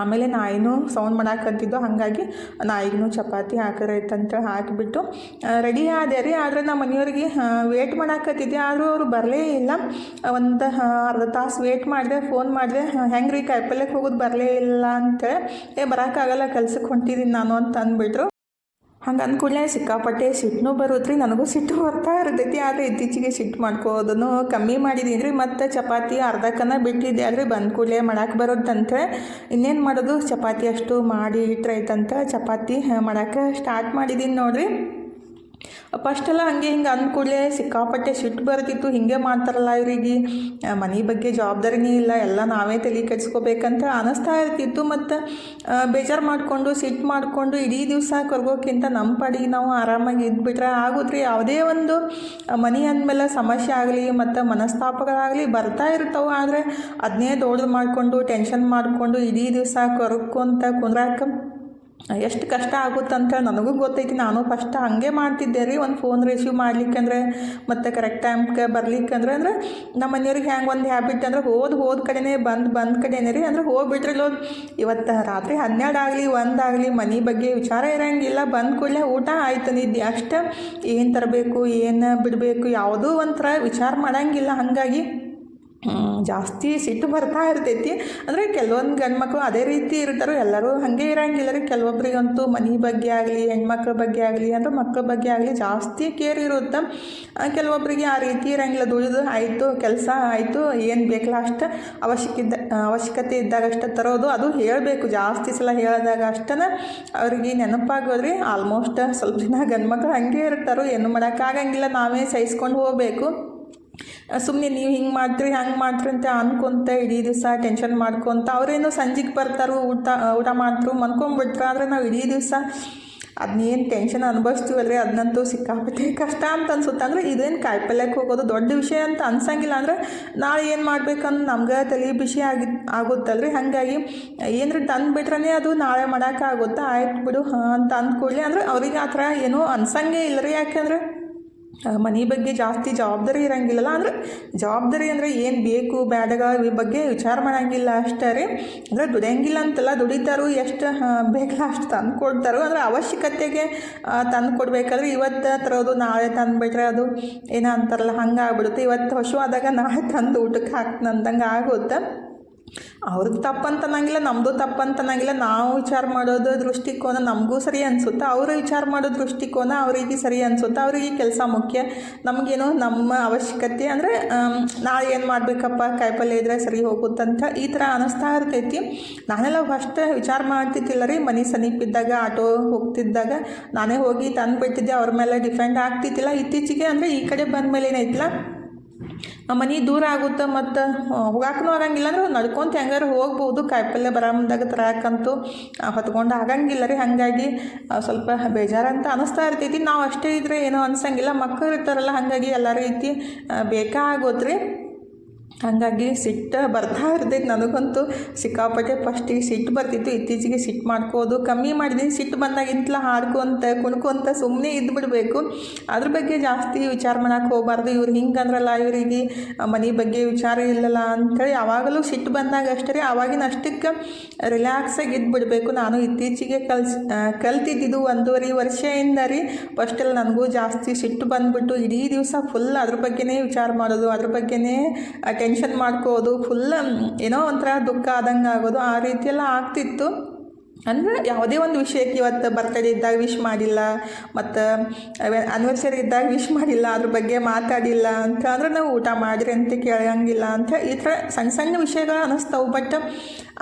ಆಮೇಲೆ ನಾಯಿನೂ ಸೌಂಡ್ ಮಾಡಾಕಂತಿದ್ದು ಹಾಗಾಗಿ ನಾಯಿಗೂ ಚಪಾತಿ ಹಾಕಿರೈತಂತ ಹಾಕಿಬಿಟ್ಟು ರೆಡಿ ಆದೆ ರೀ. ಆದರೆ ನಮ್ಮ ಮನೆಯವ್ರಿಗೆ ವೇಟ್ ಮಾಡಾಕತ್ತಿದ್ದೆ ಆದರೂ ಅವರು ಬರಲೇ ಇಲ್ಲ. ಒಂದು ಅರ್ಧ ತಾಸು ವೇಟ್ ಮಾಡಿದೆ ಫೋನ್ ಮಾಡಿದೆ. ಹೆಂಗೆ ರೀ ಕಾಯಿಪಲ್ಯಕ್ಕೆ ಹೋಗೋದು ಬರಲೇ ಇಲ್ಲ ಅಂತೇಳಿ ಏ ಬರೋಕ್ಕಾಗಲ್ಲ ಕೆಲ್ಸಕ್ಕೆ ಹೊಂಟಿದ್ದೀನಿ ನಾನು ಅಂತ ಅಂದ್ಬಿಟ್ರು. ಹಂಗೆ ಅಂದ್ಕೂಡಲೇ ಸಿಕ್ಕಾಪಟ್ಟೆ ಸಿಟ್ಟನು ಬರುತ್ತೆ ನನಗೂ ಸಿಟ್ಟು ಬರ್ತಾ ಇರ್ತೈತಿ. ಆದರೆ ಇತ್ತೀಚೆಗೆ ಸಿಟ್ಟು ಮಾಡ್ಕೋದನ್ನು ಕಮ್ಮಿ ಮಾಡಿದೀನಿ ರೀ. ಮತ್ತು ಚಪಾತಿ ಅರ್ಧಕ್ಕನ ಬಿಟ್ಟಿದ್ದೆ ಆದರೆ ಬಂದ ಕೂಡಲೇ ಮಾಡಕ್ಕೆ ಬರೋದಂತೆ ಇನ್ನೇನು ಮಾಡೋದು? ಚಪಾತಿ ಅಷ್ಟು ಮಾಡಿ ಇಟ್ರೈತಂತ ಚಪಾತಿ ಮಾಡಕ್ಕೆ ಸ್ಟಾರ್ಟ್ ಮಾಡಿದ್ದೀನಿ ನೋಡಿರಿ. ಫಸ್ಟೆಲ್ಲ ಹಂಗೆ ಹಿಂಗೆ ಅಂದ್ಕೂಡಲೇ ಸಿಕ್ಕಾಪಟ್ಟೆ ಸಿಟ್ಟು ಬರ್ತಿತ್ತು ಹಿಂಗೆ ಮಾಡ್ತಾರಲ್ಲ ಇವರಿಗೆ. ಮನೆ ಬಗ್ಗೆ ಜವಾಬ್ದಾರಿನೇ ಇಲ್ಲ. ಎಲ್ಲ ನಾವೇ ತಲೆ ಕೆಡ್ಸ್ಕೋಬೇಕಂತ ಅನಿಸ್ತಾ ಇರ್ತಿತ್ತು. ಮತ್ತು ಬೇಜಾರು ಮಾಡಿಕೊಂಡು ಸಿಟ್ಟು ಮಾಡಿಕೊಂಡು ಇಡೀ ದಿವಸ ಕರ್ಗೋಕ್ಕಿಂತ ನಮ್ಮ ಪಾಡಿಗೆ ನಾವು ಆರಾಮಾಗಿ ಇದ್ಬಿಟ್ರೆ ಆಗೋದ್ರಿ. ಯಾವುದೇ ಒಂದು ಮನೆ ಅಂದಮೇಲೆ ಸಮಸ್ಯೆ ಆಗಲಿ, ಮತ್ತು ಮನಸ್ತಾಪಗಳಾಗಲಿ ಬರ್ತಾ ಇರ್ತಾವೆ. ಆದರೆ ಅದನ್ನೇ ದೊಡ್ಡದು ಮಾಡಿಕೊಂಡು ಟೆನ್ಷನ್ ಮಾಡಿಕೊಂಡು ಇಡೀ ದಿವಸ ಕರ್ಕೊಂತ ಕುಂದ್ರಾಕ ಎಷ್ಟು ಕಷ್ಟ ಆಗುತ್ತೆ ಅಂತ ನನಗೂ ಗೊತ್ತೈತಿ. ನಾನು ಫಸ್ಟ್ ಹಾಗೆ ಮಾಡ್ತಿದ್ದೆ ರೀ. ಒಂದು ಫೋನ್ ರಿಸೀವ್ ಮಾಡ್ಲಿಕ್ಕೆ ಅಂದರೆ, ಮತ್ತು ಕರೆಕ್ಟ್ ಟೈಮ್ಗೆ ಬರ್ಲಿಕ್ಕಂದ್ರೆ ಅಂದ್ರೆ ನಮ್ಮ ಮನೆಯವ್ರಿಗೆ ಹ್ಯಾಂಗೆ ಒಂದು ಹ್ಯಾಬಿಟ್ ಅಂದ್ರೆ, ಹೋದ ಹೋದ ಕಡೆನೇ ಬಂದು ಬಂದ ಕಡೆನೇ ರೀ. ಅಂದ್ರೆ ಹೋಗ್ಬಿಟ್ರಿಲ್ಲ ಇವತ್ತು ರಾತ್ರಿ ಹನ್ನೆರಡು ಆಗಲಿ ಒಂದಾಗಲಿ ಮನೆ ಬಗ್ಗೆ ವಿಚಾರ ಇರೋಂಗಿಲ್ಲ. ಬಂದ ಕೂಡಲೇ ಊಟ ಆಯ್ತು ನಿದ್ದೆ. ಅಷ್ಟು. ಏನು ತರಬೇಕು, ಏನು ಬಿಡಬೇಕು, ಯಾವುದೂ ಒಂಥರ ವಿಚಾರ ಮಾಡೋಂಗಿಲ್ಲ. ಹಾಗಾಗಿ ಜಾಸ್ತಿ ಸಿಟ್ಟು ಬರ್ತಾ ಇರ್ತೈತಿ. ಅಂದರೆ ಕೆಲವೊಂದು ಗಂಡ್ಮಕ್ಳು ಅದೇ ರೀತಿ ಇರ್ತಾರೆ. ಎಲ್ಲರೂ ಹಾಗೆ ಇರೋಂಗಿಲ್ಲ ರೀ. ಕೆಲವೊಬ್ರಿಗಂತೂ ಮನೆ ಬಗ್ಗೆ ಆಗಲಿ ಹೆಣ್ಮಕ್ಳ ಬಗ್ಗೆ ಆಗಲಿ ಅಂದ್ರೆ ಮಕ್ಳ ಬಗ್ಗೆ ಆಗಲಿ ಜಾಸ್ತಿ ಕೇರ್ ಇರುತ್ತೆ. ಆ, ಕೆಲವೊಬ್ರಿಗೆ ಆ ರೀತಿ ಇರೋಂಗಿಲ್ಲ. ದುಡಿದು ಆಯಿತು ಕೆಲಸ ಆಯಿತು ಏನು ಬೇಕಲ್ಲ ಅಷ್ಟು ಅವಶ್ಯಕ ಇದ್ದ ಅವಶ್ಯಕತೆ ಇದ್ದಾಗ ಅಷ್ಟೇ ತರೋದು. ಅದು ಹೇಳಬೇಕು. ಜಾಸ್ತಿ ಸಲ ಹೇಳಿದಾಗ ಅಷ್ಟೇ ಅವ್ರಿಗೆ ನೆನಪಾಗೋದ್ರಿ. ಆಲ್ಮೋಸ್ಟ್ ಸ್ವಲ್ಪ ಜನ ಗಂಡ್ಮಕ್ಳು ಹಾಗೆ ಇರ್ತಾರೋ. ಏನು ಮಾಡೋಕ್ಕಾಗಂಗಿಲ್ಲ ನಾವೇ ಸಹಿಸ್ಕೊಂಡು ಹೋಗಬೇಕು. ಸುಮ್ಮನೆ ನೀವು ಹಿಂಗೆ ಮಾಡ್ತೀರಿ, ಹಂಗೆ ಮಾಡ್ತೀರಿ ಅಂತ ಅನ್ಕೊಂತ ಇಡೀ ದಿವಸ ಟೆನ್ಷನ್ ಮಾಡ್ಕೊತ ಅವರೇನು ಸಂಜೆಗೆ ಬರ್ತಾರೋ, ಊಟ ಊಟ ಮಾಡ್ತರು ಮನ್ಕೊಂಬಿಟ್ರೆ, ಆದರೆ ನಾವು ಇಡೀ ದಿವಸ ಅದನ್ನೇನು ಟೆನ್ಷನ್ ಅನುಭವಿಸ್ತೀವಲ್ರಿ ಅದನ್ನಂತೂ ಸಿಕ್ಕಾಪಟ್ಟೆ ಕಷ್ಟ ಅಂತ ಅನ್ಸುತ್ತೆ. ಅಂದರೆ ಇದೇನು ಕಾಯಿಪಲ್ಯಕ್ಕೆ ಹೋಗೋದು ದೊಡ್ಡ ವಿಷಯ ಅಂತ ಅನ್ಸಂಗಿಲ್ಲ. ಅಂದರೆ ನಾಳೆ ಏನು ಮಾಡ್ಬೇಕಂದ್ರೆ ನಮ್ಗೆ ತಲೆ ಬಿಸಿ ಆಗಿ, ಆಗುತ್ತಲ್ರಿ. ಹಾಗಾಗಿ ಏನ್ರಿ ತಂದುಬಿಟ್ರೆ ಅದು ನಾಳೆ ಮಾಡೋಕ್ಕಾಗುತ್ತಾ? ಆಯ್ತು ಬಿಡು, ಹಾಂ, ಅಂತ ಅಂದ್ಕೊಳ್ಳಿ ಅಂದ್ರೆ ಅವ್ರಿಗೆ ಆ ಥರ ಏನೂ ಅನ್ಸಂಗೇ ಇಲ್ಲ ರೀ ಯಾಕೆಂದ್ರೆ ಮನೆ ಬಗ್ಗೆ ಜಾಸ್ತಿ ಜವಾಬ್ದಾರಿ ಇರೋಂಗಿಲ್ಲಲ್ಲ, ಅಂದ್ರೆ ಜವಾಬ್ದಾರಿ ಅಂದರೆ ಏನು ಬೇಕು ಬೇಡಗ ಈ ಬಗ್ಗೆ ವಿಚಾರ ಮಾಡಂಗಿಲ್ಲ ಅಷ್ಟೇ ರೀ. ಅಂದರೆ ದುಡಿಯಂಗಿಲ್ಲ ಅಂತಲ್ಲ, ದುಡಿತಾರೋ ಎಷ್ಟು ಬೇಕಲ್ಲ ಅಷ್ಟು ತಂದು ಕೊಡ್ತಾರೋ. ಅಂದರೆ ಅವಶ್ಯಕತೆಗೆ ತಂದು ಕೊಡಬೇಕಾದ್ರೆ ಇವತ್ತು ತರೋದು, ನಾಳೆ ತಂದುಬಿಟ್ರೆ ಅದು ಏನೋ ಅಂತಾರಲ್ಲ ಹಂಗೆ ಆಗ್ಬಿಡುತ್ತೆ ಇವತ್ತು ಹಶು ನಾಳೆ ತಂದು ಊಟಕ್ಕೆ ಹಾಕ್ತಂದಂಗೆ ಆಗುತ್ತೆ. ಅವ್ರದ್ದು ತಪ್ಪಂತ ನಮ್ಮದು ತಪ್ಪಂತ ನಾವು ವಿಚಾರ ಮಾಡೋದು ದೃಷ್ಟಿಕೋನ ನಮಗೂ ಸರಿ ಅನಿಸುತ್ತೆ, ಅವರು ವಿಚಾರ ಮಾಡೋ ದೃಷ್ಟಿಕೋನ ಅವರಿಗೆ ಸರಿ ಅನಿಸುತ್ತೆ, ಅವರಿಗೆ ಕೆಲಸ ಮುಖ್ಯ. ನಮಗೇನೋ ನಮ್ಮ ಅವಶ್ಯಕತೆ ಅಂದರೆ ನಾಳೆ ಏನು ಮಾಡಬೇಕಪ್ಪ ಕಾಯಿಪಲ್ಯ ಇದ್ರೆ ಸರಿ ಹೋಗುತ್ತಂತ ಈ ಥರ ಅನಿಸ್ತಾ ಇರ್ತೈತಿ. ನಾನೆಲ್ಲ ಫಸ್ಟ್ ವಿಚಾರ ಮಾಡ್ತಿದ್ದಿಲ್ಲ ರೀ, ಮನೆ ಸಮೀಪ ಇದ್ದಾಗ ಆಟೋ ಹೋಗ್ತಿದ್ದಾಗ, ನಾನೇ ಹೋಗಿ ತಂದು ಬಿಟ್ಟಿದ್ದೆ ಅವ್ರ ಮೇಲೆ ಡಿಫೆಂಡ್ ಆಗ್ತಿದ್ದಿಲ್ಲ. ಇತ್ತೀಚೆಗೆ ಅಂದರೆ ಈ ಕಡೆ ಬಂದ ಮೇಲೆ ಏನೈತಿಲ್ಲ ಮನೆ ದೂರ ಆಗುತ್ತೆ ಮತ್ತು ಹೋಗಾಕೂ ಆಗಂಗಿಲ್ಲ ಅಂದ್ರೆ ನಡ್ಕೊಂತ ಹೆಂಗಾರು ಹೋಗ್ಬೋದು. ಕಾಯಿಪಲ್ಯ ಬರಾಮದಾಗ ಮುಂದಾಗ ತರಾಕಂತೂ ಹೊತ್ಕೊಂಡು ಆಗಂಗಿಲ್ಲ ರೀ. ಹಾಗಾಗಿ ಸ್ವಲ್ಪ ಬೇಜಾರಂತ ಅನಿಸ್ತಾ ಇರ್ತೈತಿ. ನಾವು ಅಷ್ಟೇ ಇದ್ರೆ ಏನೋ ಅನ್ಸಂಗಿಲ್ಲ. ಮಕ್ಕಳು ಇರ್ತಾರಲ್ಲ ಹಾಗಾಗಿ ಎಲ್ಲ ರೀತಿ ಆ, ಬೇಕಾಗೋದ್ರಿ ಹಾಗಾಗಿ ಸಿಟ್ಟು ಬರ್ತಾ ಇರ್ತೈತೆ ನನಗಂತೂ. ಸಿಕ್ಕಾಪಟ್ಟೆ ಫಸ್ಟಿಗೆ ಸಿಟ್ಟು ಬರ್ತಿತ್ತು, ಇತ್ತೀಚೆಗೆ ಸಿಟ್ಟು ಮಾಡ್ಕೋದು. ಕಮ್ಮಿ ಮಾಡಿದ್ದೀನಿ ಸಿಟ್ಟು ಬಂದಾಗ ಇಂತಲ ಹಾಡ್ಕೊಂತ ಕುಣ್ಕೊಂತ ಸುಮ್ಮನೆ ಇದ್ಬಿಡ್ಬೇಕು. ಅದ್ರ ಬಗ್ಗೆ ಜಾಸ್ತಿ ವಿಚಾರ ಮಾಡೋಕೆ ಹೋಗ್ಬಾರ್ದು. ಇವ್ರು ಹಿಂಗೆ ಅಂದ್ರಲ್ಲ ಇವರಿಗೆ ಮನೆ ಬಗ್ಗೆ ವಿಚಾರ ಇಲ್ಲಲ್ಲ ಅಂಥೇಳಿ ಯಾವಾಗಲೂ ಸಿಟ್ಟು ಬಂದಾಗ ಅಷ್ಟೇ ರೀ. ಆವಾಗಿನ ಅಷ್ಟಕ್ಕೆ ರಿಲ್ಯಾಕ್ಸಾಗಿ ಇದ್ಬಿಡ್ಬೇಕು. ನಾನು ಇತ್ತೀಚೆಗೆ ಕಲ್ಸ್ ಕಲ್ತಿದ್ದಿದ್ದು ಒಂದೂವರೆ ವರ್ಷದಿಂದ ರೀ. ಫಸ್ಟಲ್ಲಿ ನನಗೂ ಜಾಸ್ತಿ ಸಿಟ್ಟು ಬಂದ್ಬಿಟ್ಟು ಇಡೀ ದಿವಸ ಫುಲ್ ಅದ್ರ ಬಗ್ಗೆನೇ ವಿಚಾರ ಮಾಡೋದು, ಅದ್ರ ಬಗ್ಗೆನೇ ಟೆನ್ಷನ್ ಮಾಡ್ಕೋದು ಫುಲ್ ಏನೋ ಒಂಥರ ದುಃಖ ಆದಂಗೆ ಆಗೋದು, ಆ ರೀತಿಯೆಲ್ಲ ಆಗ್ತಿತ್ತು. ಅಂದರೆ ಯಾವುದೇ ಒಂದು ವಿಷಯಕ್ಕೆ ಇವತ್ತು ಬರ್ತಡೇ ಇದ್ದಾಗ ವಿಶ್ ಮಾಡಿಲ್ಲ, ಮತ್ತು ಆನಿವರ್ಸರಿ ಇದ್ದಾಗ ವಿಶ್ ಮಾಡಿಲ್ಲ, ಅದ್ರ ಬಗ್ಗೆ ಮಾತಾಡಿಲ್ಲ ಅಂತ ಅಂದ್ರೆ ನಾವು ಊಟ ಮಾಡಿರಿ ಅಂತ ಕೇಳಂಗಿಲ್ಲ ಅಂತ ಈ ಥರ ಸಣ್ಣ ಸಣ್ಣ ವಿಷಯಗಳು ಅನ್ನಿಸ್ತಾವೆ ಬಟ್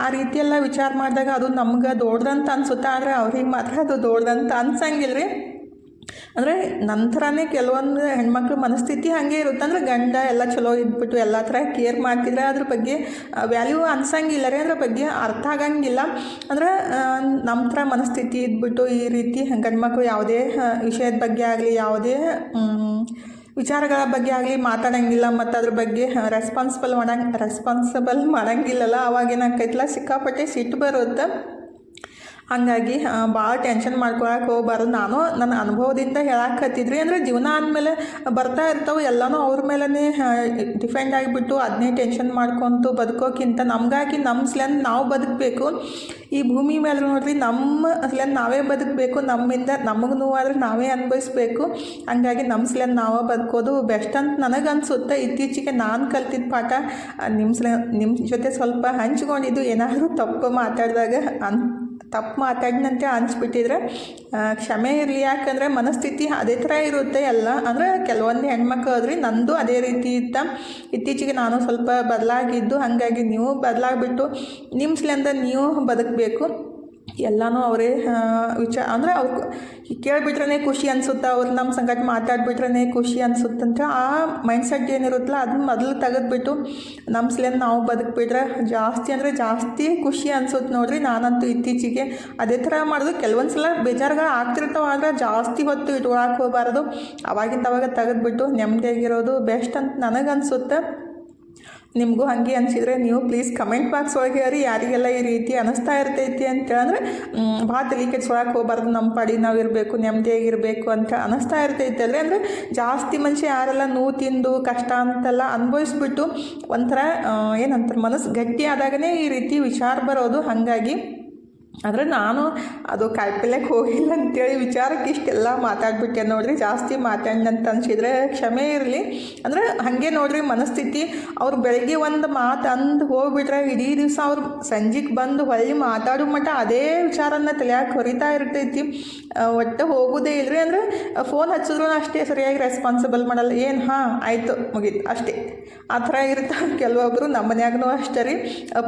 ಆ ರೀತಿಯೆಲ್ಲ ವಿಚಾರ ಮಾಡಿದಾಗ ಅದು ನಮ್ಗೆ ದೊಡ್ಡದಂತ ಅನ್ಸುತ್ತೆ. ಆದರೆ ಅವ್ರಿಗೆ ಮಾತ್ರ ಅದು ದೊಡ್ಡದಂತ ಅನ್ಸಂಗಿಲ್ಲ ರೀ ಅಂದರೆ ನಂತರನೇ ಕೆಲವೊಂದು ಹೆಣ್ಮಕ್ಳ ಮನಸ್ಥಿತಿ ಹಾಗೆ ಇರುತ್ತೆ. ಅಂದರೆ ಗಂಡ ಎಲ್ಲ ಚಲೋ ಇದ್ಬಿಟ್ಟು ಎಲ್ಲ ಥರ ಕೇರ್ ಮಾಡ್ತಿದ್ರೆ ಅದ್ರ ಬಗ್ಗೆ ವ್ಯಾಲ್ಯೂ ಅನ್ಸಂಗಿಲ್ಲ ರೀ. ಅದ್ರ ಬಗ್ಗೆ ಅರ್ಥ ಆಗಂಗಿಲ್ಲ. ಅಂದ್ರೆ ನಮ್ಮ ಥರ ಮನಸ್ಥಿತಿ ಇದ್ಬಿಟ್ಟು ಈ ರೀತಿ ಗಂಡ್ಮಕ್ಳು ಯಾವುದೇ ವಿಷಯದ ಬಗ್ಗೆ ಆಗಲಿ, ಯಾವುದೇ ವಿಚಾರಗಳ ಬಗ್ಗೆ ಆಗಲಿ ಮಾತಾಡಂಗಿಲ್ಲ. ಮತ್ತು ಅದ್ರ ಬಗ್ಗೆ ರೆಸ್ಪಾನ್ಸಿಬಲ್ ಮಾಡಂಗೆ ರೆಸ್ಪಾನ್ಸಿಬಲ್ ಮಾಡಂಗಿಲ್ಲಲ್ಲ. ಅವಾಗೇನಾಕೈತಿಲ್ಲ ಸಿಕ್ಕಾಪಟ್ಟೆ ಸಿಟ್ಟು ಬರುತ್ತೆ. ಹಾಗಾಗಿ ಭಾಳ ಟೆನ್ಷನ್ ಮಾಡ್ಕೊಳಕ್ಕೆ ಹೋಗ್ಬಾರ್ದು. ನಾನು ನನ್ನ ಅನುಭವದಿಂದ ಹೇಳಾಕತ್ತಿದ್ರಿ ಅಂದರೆ ಜೀವನ ಅಂದಮೇಲೆ ಬರ್ತಾ ಇರ್ತಾವೆ ಎಲ್ಲನೂ ಅವ್ರ ಮೇಲೇ ಡಿಫೆಂಡ್ ಆಗಿಬಿಟ್ಟು ಅದನ್ನೇ ಟೆನ್ಷನ್ ಮಾಡ್ಕೊತು ಬದುಕೋಕ್ಕಿಂತ ನಮಗಾಗಿ ನಮ್ಮ ಸ್ಲೆಂದ್ ನಾವು ಬದುಕಬೇಕು. ಈ ಭೂಮಿ ಮೇಲೆ ನೋಡಿರಿ ನಮ್ಮ ಸ್ಲೆಂದ್ ನಾವೇ ಬದುಕಬೇಕು. ನಮ್ಮಿಂದ ನಮಗೆ ನೋವಾದ್ರೆ ನಾವೇ ಅನುಭವಿಸ್ಬೇಕು. ಹಂಗಾಗಿ ನಮ್ಮ ಸ್ಲೆಂದ್ ನಾವೇ ಬದುಕೋದು ಬೆಸ್ಟ್ ಅಂತ ನನಗೆ ಅನಿಸುತ್ತೆ ಇತ್ತೀಚೆಗೆ ನಾನು ಕಲ್ತಿದ್ದ ಪಾಠ ನಿಮ್ಮ ಸ್ಲೆ ನಿಮ್ಮ ಜೊತೆ ಸ್ವಲ್ಪ ಹಂಚ್ಕೊಂಡಿದ್ದು ಏನಾದರೂ ತಪ್ಪು ಮಾತಾಡಿದಾಗ ಅನ್ ತಪ್ಪು ಮಾತಾಡಿನಂತೆ ಅನಿಸ್ಬಿಟ್ಟಿದ್ರೆ ಕ್ಷಮೆ ಇರಲಿ ಯಾಕಂದರೆ ಮನಸ್ಥಿತಿ ಅದೇ ಥರ ಇರುತ್ತೆ ಎಲ್ಲ. ಅಂದರೆ ಕೆಲವೊಂದು ಹೆಣ್ಮಕ್ಳು ಆದ್ರಿ ನಂದು ಅದೇ ರೀತಿ ಇತ್ತ ಇತ್ತೀಚೆಗೆ ನಾನು ಸ್ವಲ್ಪ ಬದಲಾಗಿದ್ದು, ಹಾಗಾಗಿ ನೀವು ಬದಲಾಗ್ಬಿಟ್ಟು ನಿಮ್ಮ ಸ್ಲೆಂದ ನೀವು ಬದುಕಬೇಕು. ಎಲ್ಲನೂ ಅವರೇ ವಿಚಾರ ಅಂದರೆ ಅವ್ರು ಕೇಳಿಬಿಟ್ರೇ ಖುಷಿ ಅನ್ಸುತ್ತೆ, ಅವ್ರು ನಮ್ಮ ಸಂಗಟ ಮಾತಾಡ್ಬಿಟ್ರೆ ಖುಷಿ ಅನ್ಸುತ್ತಂತ ಆ ಮೈಂಡ್ಸೆಟ್ ಏನಿರುತ್ತಲ್ಲ ಅದನ್ನ ಮೊದಲು ತೆಗೆದುಬಿಟ್ಟು ನಮ್ಮ ಸಲಿಂದ ನಾವು ಬದುಕ್ಬಿಟ್ರೆ ಜಾಸ್ತಿ ಅಂದರೆ ಜಾಸ್ತಿ ಖುಷಿ ಅನ್ಸುತ್ತೆ ನೋಡ್ರಿ. ನಾನಂತೂ ಇತ್ತೀಚೆಗೆ ಅದೇ ಥರ ಮಾಡೋದು. ಕೆಲವೊಂದು ಸಲ ಬೇಜಾರುಗಳು ಆಗ್ತಿರ್ತಾವೆ ಆದರೆ ಜಾಸ್ತಿ ಹೊತ್ತು ಇಟ್ಕೊಳಕ್ಕೆ ಹೋಗಬಾರದು. ಅವಾಗಿಂದ ಅವಾಗ ತೆಗೆದ್ಬಿಟ್ಟು ನೆಮ್ಮದಿಯಾಗಿರೋದು ಬೆಸ್ಟ್ ಅಂತ ನನಗನ್ಸುತ್ತೆ. ನಿಮಗೂ ಹಾಗೆ ಅನಿಸಿದ್ರೆ ನೀವು ಪ್ಲೀಸ್ ಕಮೆಂಟ್ ಬಾಕ್ಸ್ ಒಳಗೆ ರೀ, ಯಾರಿಗೆಲ್ಲ ಈ ರೀತಿ ಅನಿಸ್ತಾ ಇರ್ತೈತಿ ಅಂತೇಳಂದ್ರೆ ಭಾಳ ತಲಿಕೆ ಸೊಳಕ್ಕೆ ಹೋಗ್ಬಾರ್ದು ನಮ್ಮ ಪಾಡಿ ನಾವು ಇರಬೇಕು ನೆಮ್ಮದಿಯಾಗಿರಬೇಕು ಅಂತ ಅನಿಸ್ತಾ ಇರ್ತೈತಿ ಅಲ್ರಿ. ಅಂದರೆ ಜಾಸ್ತಿ ಮನುಷ್ಯ ಯಾರೆಲ್ಲ ನೋವು ತಿಂದು ಕಷ್ಟ ಅಂತೆಲ್ಲ ಅನುಭವಿಸ್ಬಿಟ್ಟು ಒಂಥರ ಏನಂತಾರೆ ಮನಸ್ಸು ಗಟ್ಟಿ ಆದಾಗನೇ ಈ ರೀತಿ ವಿಚಾರ ಬರೋದು. ಹಾಗಾಗಿ ಆದರೆ ನಾನು ಅದು ಕಾಯಿಪಲ್ಯಕ್ಕೆ ಹೋಗಿಲ್ಲ ಅಂತೇಳಿ ವಿಚಾರಕ್ಕೆ ಇಷ್ಟೆಲ್ಲ ಮಾತಾಡ್ಬಿಟ್ಟೆ ನೋಡ್ರಿ. ಜಾಸ್ತಿ ಮಾತಾಡಿದಂತ ಅನಿಸಿದ್ರೆ ಕ್ಷಮೆ ಇರಲಿ. ಅಂದರೆ ಹಾಗೆ ನೋಡ್ರಿ ಮನಸ್ಥಿತಿ. ಅವ್ರು ಬೆಳಗ್ಗೆ ಒಂದು ಮಾತು ಅಂದು ಹೋಗ್ಬಿಟ್ರೆ ಇಡೀ ದಿವಸ ಅವ್ರು ಸಂಜೆಗೆ ಬಂದು ಹೊಳ್ಳಿ ಮಾತಾಡೋ ಮಟ್ಟ ಅದೇ ವಿಚಾರನ ತಲೆಯಾಕೆ ಹೊರಿತಾ ಇರ್ತೈತಿ. ಒಟ್ಟು ಹೋಗೋದೇ ಇಲ್ಲರಿ ಅಂದರೆ ಫೋನ್ ಹಚ್ಚಿದ್ರು ಅಷ್ಟೇ ಸರಿಯಾಗಿ ರೆಸ್ಪಾನ್ಸಿಬಲ್ ಮಾಡಲ್ಲ. ಏನು? ಹಾಂ, ಆಯಿತು, ಮುಗೀತು. ಅಷ್ಟೇ. ಆ ಥರ ಇರ್ತಾರೆ ಕೆಲವೊಬ್ಬರು ನಮ್ಮ ಮನ್ಯಾಗೂ ಅಷ್ಟೇ ರೀ.